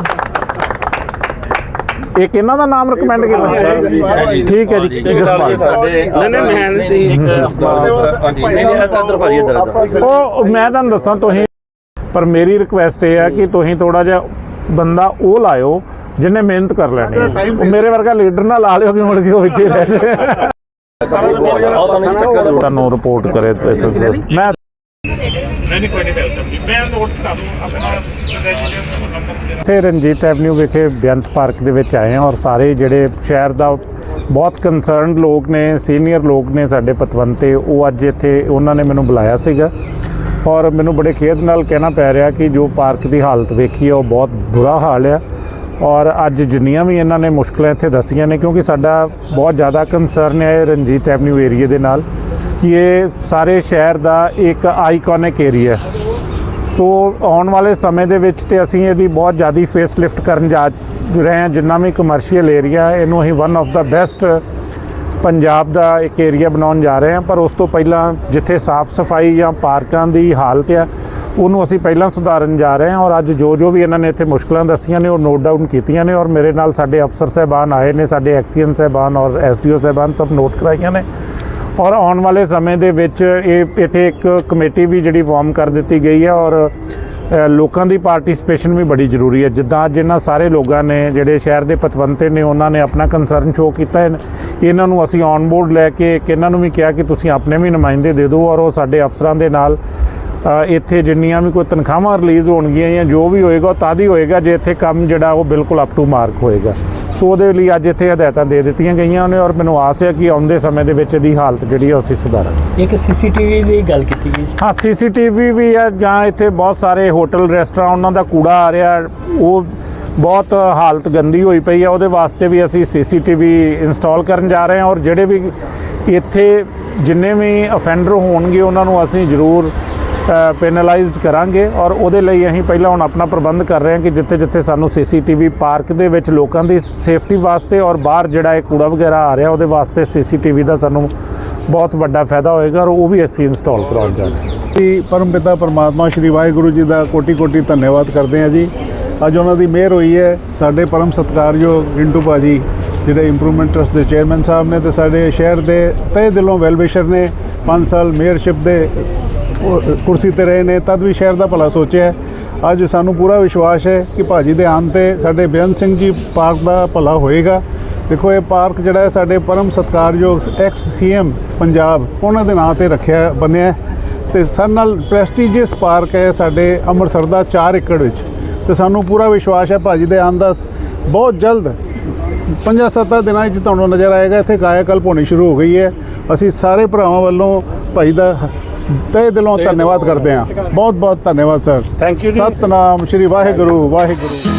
ਇੱਕ ਇਹਨਾਂ ਦਾ ਨਾਮ ਰეკਮੈਂਡ ਕੀਤਾ? ਠੀਕ ਹੈ ਜੀ ਜਸਪਾਲ ਮੈਂ ਉਹ ਮੈਂ ਤੁਹਾਨੂੰ ਦੱਸਾਂ ਤੁਸੀਂ ਪਰ ਮੇਰੀ ਰਿਕੁਐਸਟ ਇਹ ਆ ਕਿ ਤੁਸੀਂ ਥੋੜਾ ਜਿਹਾ ਬੰਦਾ ਉਹ ਲਾਇਓ ਜਿਹਨੇ ਮਿਹਨਤ ਕਰ ਲੈਣੀ ਹੈ। ਉਹ ਮੇਰੇ ਵਰਗਾ ਲੀਡਰ ਨਾਲ ਲਾ ਲਿਓ ਕਿ ਮੁੜ ਕੇ ਉਹ ਇੱਥੇ ਰਹਿ ਤੁਹਾਨੂੰ ਰਿਪੋਰਟ ਕਰੇ ਤੇ ਮੈਂ ਇੱਥੇ ਰਣਜੀਤ ਐਵਨਿਊ ਵਿਖੇ ਬੇਅੰਤ ਪਾਰਕ ਦੇ ਵਿੱਚ ਆਏ ਹਾਂ ਔਰ ਸਾਰੇ ਜਿਹੜੇ ਸ਼ਹਿਰ ਦਾ ਬਹੁਤ ਕੰਸਰਨਡ ਲੋਕ ਨੇ ਸੀਨੀਅਰ ਲੋਕ ਨੇ ਸਾਡੇ ਪਤਵੰਤੇ ਉਹ ਅੱਜ ਇੱਥੇ ਉਹਨਾਂ ਨੇ ਮੈਨੂੰ ਬੁਲਾਇਆ ਸੀਗਾ। ਔਰ ਮੈਨੂੰ ਬੜੇ ਖੇਦ ਨਾਲ ਕਹਿਣਾ ਪੈ ਰਿਹਾ ਕਿ ਜੋ ਪਾਰਕ ਦੀ ਹਾਲਤ ਵੇਖੀ ਹੈ ਉਹ ਬਹੁਤ ਬੁਰਾ ਹਾਲ ਆ। ਔਰ ਅੱਜ ਜਿੰਨੀਆਂ ਵੀ ਇਹਨਾਂ ਨੇ ਮੁਸ਼ਕਲਾਂ ਇੱਥੇ ਦੱਸੀਆਂ ਨੇ, ਕਿਉਂਕਿ ਸਾਡਾ ਬਹੁਤ ਜ਼ਿਆਦਾ ਕੰਸਰਨ ਹੈ ਇਹ ਰਣਜੀਤ ਐਵਨਿਊ ਏਰੀਆ ਦੇ ਨਾਲ, ਕਿ ਇਹ ਸਾਰੇ ਸ਼ਹਿਰ ਦਾ ਇੱਕ ਆਈਕੋਨਿਕ ਏਰੀਆ ਸੋ ਆਉਣ ਵਾਲੇ ਸਮੇਂ ਦੇ ਵਿੱਚ ਤੇ ਅਸੀਂ ਇਹਦੀ ਬਹੁਤ ਜ਼ਿਆਦਾ ਫੇਸ ਲਿਫਟ ਕਰਨ ਜਾ ਰਹੇ ਹਾਂ, ਜਿੰਨਾ ਵੀ ਕਮਰਸ਼ੀਅਲ ਏਰੀਆ ਇਹਨੂੰ ਅਸੀਂ one of the best Punjab ਦਾ ਇੱਕ ਏਰੀਆ ਬਣਾਉਣ ਜਾ ਰਹੇ ਹਾਂ। ਪਰ ਉਸ ਤੋਂ ਪਹਿਲਾਂ ਜਿੱਥੇ ਸਾਫ਼ ਸਫ਼ਾਈ ਜਾਂ ਪਾਰਕਾਂ ਦੀ ਹਾਲਤ ਆ ਉਹਨੂੰ ਅਸੀਂ ਪਹਿਲਾਂ ਸੁਧਾਰਨ ਜਾ ਰਹੇ ਹਾਂ ਔਰ ਅੱਜ ਜੋ ਜੋ ਵੀ ਇਹਨਾਂ ਨੇ ਇੱਥੇ ਮੁਸ਼ਕਲਾਂ ਦੱਸੀਆਂ ਨੇ, ਉਹ ਨੋਟ ਡਾਊਨ ਕੀਤੀਆਂ ਨੇ ਔਰ ਮੇਰੇ ਨਾਲ ਸਾਡੇ ਅਫਸਰ ਸਹਿਬਾਨ ਆਏ ਨੇ, ਸਾਡੇ ਐਕਸੀਅਨ ਸਹਿਬਾਨ ਔਰ ਐਸਡੀਓ ਸਹਿਬਾਨ ਸਭ ਨੋਟ ਕਰਾਈਆਂ ਨੇ। ਔਰ ਆਉਣ ਵਾਲੇ ਸਮੇਂ ਦੇ ਵਿੱਚ ਇਹ ਇੱਥੇ ਇੱਕ ਕਮੇਟੀ ਵੀ ਜਿਹੜੀ ਫਾਰਮ ਕਰ ਦਿੱਤੀ ਗਈ ਹੈ ਔਰ ਲੋਕਾਂ ਦੀ ਪਾਰਟਿਸਿਪੇਸ਼ਨ ਵੀ ਬੜੀ ਜ਼ਰੂਰੀ ਹੈ। ਜਿੱਦਾਂ ਅੱਜ ਇਹਨਾਂ ਸਾਰੇ ਲੋਕਾਂ ਨੇ ਜਿਹੜੇ ਸ਼ਹਿਰ ਦੇ ਪਤਵੰਤੇ ਨੇ, ਉਹਨਾਂ ਨੇ ਆਪਣਾ ਕੰਸਰਨ ਸ਼ੋਅ ਕੀਤਾ ਹੈ। ਇਹਨਾਂ ਨੂੰ ਅਸੀਂ ਔਨ ਬੋਰਡ ਲੈ ਕੇ ਇੱਕ ਇਹਨਾਂ ਨੂੰ ਵੀ ਕਿਹਾ ਕਿ ਤੁਸੀਂ ਆਪਣੇ ਵੀ ਨੁਮਾਇੰਦੇ ਦੇ ਦਿਓ ਔਰ ਉਹ ਸਾਡੇ ਅਫਸਰਾਂ ਦੇ ਨਾਲ ਇੱਥੇ ਜਿੰਨੀਆਂ ਵੀ ਕੋਈ ਤਨਖਾਹਾਂ ਰਿਲੀਜ਼ ਹੋਣਗੀਆਂ ਜਾਂ ਜੋ ਵੀ ਹੋਏਗਾ ਉਹ ਤਦ ਹੀ ਹੋਏਗਾ ਜੇ ਇੱਥੇ ਕੰਮ ਜਿਹੜਾ ਉਹ ਬਿਲਕੁਲ ਅਪ ਟੂ ਮਾਰਕ ਹੋਏਗਾ। ਸੋ ਉਹਦੇ ਲਈ ਅੱਜ ਇੱਥੇ ਹਦਾਇਤਾਂ ਦੇ ਦਿੱਤੀਆਂ ਗਈਆਂ ਨੇ ਔਰ ਮੈਨੂੰ ਆਸ ਹੈ ਕਿ ਆਉਂਦੇ ਸਮੇਂ ਦੇ ਵਿੱਚ ਇਹਦੀ ਹਾਲਤ ਜਿਹੜੀ ਹੈ ਉਹ ਅਸੀਂ ਸੁਧਾਰਾਂਗੇ। ਇੱਕ ਸੀਸੀਟੀਵੀ ਦੀ ਗੱਲ ਕੀਤੀ ਗਈ ਸੀ। ਹਾਂ ਸੀਸੀਟੀਵੀ ਵੀ ਹੈ ਜਾਂ ਇੱਥੇ ਬਹੁਤ ਸਾਰੇ ਹੋਟਲ ਰੈਸਟੋਰੈਂਟ ਉਹਨਾਂ ਦਾ ਕੂੜਾ ਆ ਰਿਹਾ ਉਹ ਬਹੁਤ ਹਾਲਤ ਗੰਦੀ ਹੋਈ ਪਈ ਹੈ ਉਹਦੇ ਵਾਸਤੇ ਵੀ ਅਸੀਂ ਸੀਸੀਟੀਵੀ ਇੰਸਟਾਲ ਕਰਨ ਜਾ ਰਹੇ ਹਾਂ ਔਰ ਜਿਹੜੇ ਵੀ ਇੱਥੇ ਜਿੰਨੇ ਵੀ ਅਫੈਂਡਰ ਹੋਣਗੇ ਉਹਨਾਂ ਨੂੰ ਅਸੀਂ ਜ਼ਰੂਰ ਪੈਨਲਾਈਜ਼ਡ ਕਰਾਂਗੇ ਔਰ ਉਹਦੇ ਲਈ ਅਸੀਂ ਪਹਿਲਾਂ ਹੁਣ ਆਪਣਾ ਪ੍ਰਬੰਧ ਕਰ ਰਹੇ ਹਾਂ ਕਿ ਜਿੱਥੇ ਜਿੱਥੇ ਸਾਨੂੰ ਸੀਸੀਟੀਵੀ ਪਾਰਕ ਦੇ ਵਿੱਚ ਲੋਕਾਂ ਦੀ ਸੇਫਟੀ ਵਾਸਤੇ ਔਰ ਬਾਹਰ ਜਿਹੜਾ ਇਹ ਕੂੜਾ ਵਗੈਰਾ ਆ ਰਿਹਾ ਉਹਦੇ ਵਾਸਤੇ ਸੀਸੀਟੀਵੀ ਦਾ ਸਾਨੂੰ ਬਹੁਤ ਵੱਡਾ ਫਾਇਦਾ ਹੋਏਗਾ ਔਰ ਉਹ ਵੀ ਅਸੀਂ ਇੰਸਟਾਲ ਕਰਾਉਣ ਜਾ ਰਹੇ ਹਾਂ। ਅਸੀਂ ਪਰਮਪਿਤਾ ਪਰਮਾਤਮਾ, ਸ਼੍ਰੀ ਵਾਹਿਗੁਰੂ ਜੀ ਦਾ ਕੋਟੀ ਕੋਟੀ ਧੰਨਵਾਦ ਕਰਦੇ ਹਾਂ ਜੀ। ਅੱਜ ਉਹਨਾਂ ਦੀ ਮਿਹਰ ਹੋਈ ਹੈ। ਸਾਡੇ ਪਰਮ ਸਤਿਕਾਰਯੋਗ ਰਿੰਟੂ ਭਾਜੀ, ਜਿਹੜੇ ਇੰਪਰੂਵਮੈਂਟ ਟਰਸਟ ਦੇ ਚੇਅਰਮੈਨ ਸਾਹਿਬ ਨੇ ਤੇ ਸਾਡੇ ਸ਼ਹਿਰ ਦੇ ਤਹਿ ਦਿਲੋਂ ਵੈਲਵਿਸ਼ਰ ਨੇ 5 ਸਾਲ ਮੇਅਰਸ਼ਿਪ ਦੇ ਕੁਰਸੀ ਤੇ ਰਹੇ ਨੇ, ਤਦ ਵੀ ਸ਼ਹਿਰ ਦਾ ਭਲਾ ਸੋਚਿਆ ਅੱਜ ਸਾਨੂੰ ਪੂਰਾ ਵਿਸ਼ਵਾਸ ਹੈ ਕਿ ਭਾਜੀ ਦੇ ਆਉਣ ਤੇ ਸਾਡੇ ਬੇਅੰਤ ਸਿੰਘ ਜੀ ਪਾਰਕ ਦਾ ਭਲਾ ਹੋਏਗਾ। ਦੇਖੋ, ਇਹ ਪਾਰਕ ਜਿਹੜਾ ਹੈ, ਸਾਡੇ ਪਰਮ ਸਤਿਕਾਰਯੋਗ ਐਕਸ ਸੀਐਮ ਪੰਜਾਬ, ਉਹਨਾਂ ਦੇ ਨਾਂ ਤੇ ਰੱਖਿਆ ਬਣਿਆ ਹੈ। ਤੇ ਸਭ ਨਾਲ ਪ੍ਰੈਸਟੀਜੀਅਸ ਪਾਰਕ ਹੈ ਸਾਡੇ ਅੰਮ੍ਰਿਤਸਰ ਦਾ 4 ਏਕੜ ਵਿੱਚ। ਤੇ ਸਾਨੂੰ ਪੂਰਾ ਵਿਸ਼ਵਾਸ ਹੈ ਭਾਜੀ ਦੇ ਆਉਣ ਦਾ। ਬਹੁਤ ਜਲਦ, ਪੰਜਾਂ ਸੱਤਾਂ ਦਿਨਾਂ ਵਿੱਚ ਤੁਹਾਨੂੰ ਨਜ਼ਰ ਆਏਗਾ, ਇੱਥੇ ਕਾਇਆਕਲਪ ਹੋਣੀ ਸ਼ੁਰੂ ਹੋ ਗਈ ਹੈ। ਅਸੀਂ ਸਾਰੇ ਭਰਾਵਾਂ ਵੱਲੋਂ ਭਾਈ ਦਾ ਤਹਿ ਦਿਲੋਂ ਧੰਨਵਾਦ ਕਰਦੇ ਹਾਂ। ਬਹੁਤ ਬਹੁਤ ਧੰਨਵਾਦ ਸਰ। ਥੈਂਕ ਯੂ ਜੀ। ਸਤਨਾਮ ਸ਼੍ਰੀ ਵਾਹਿਗੁਰੂ ਵਾਹਿਗੁਰੂ।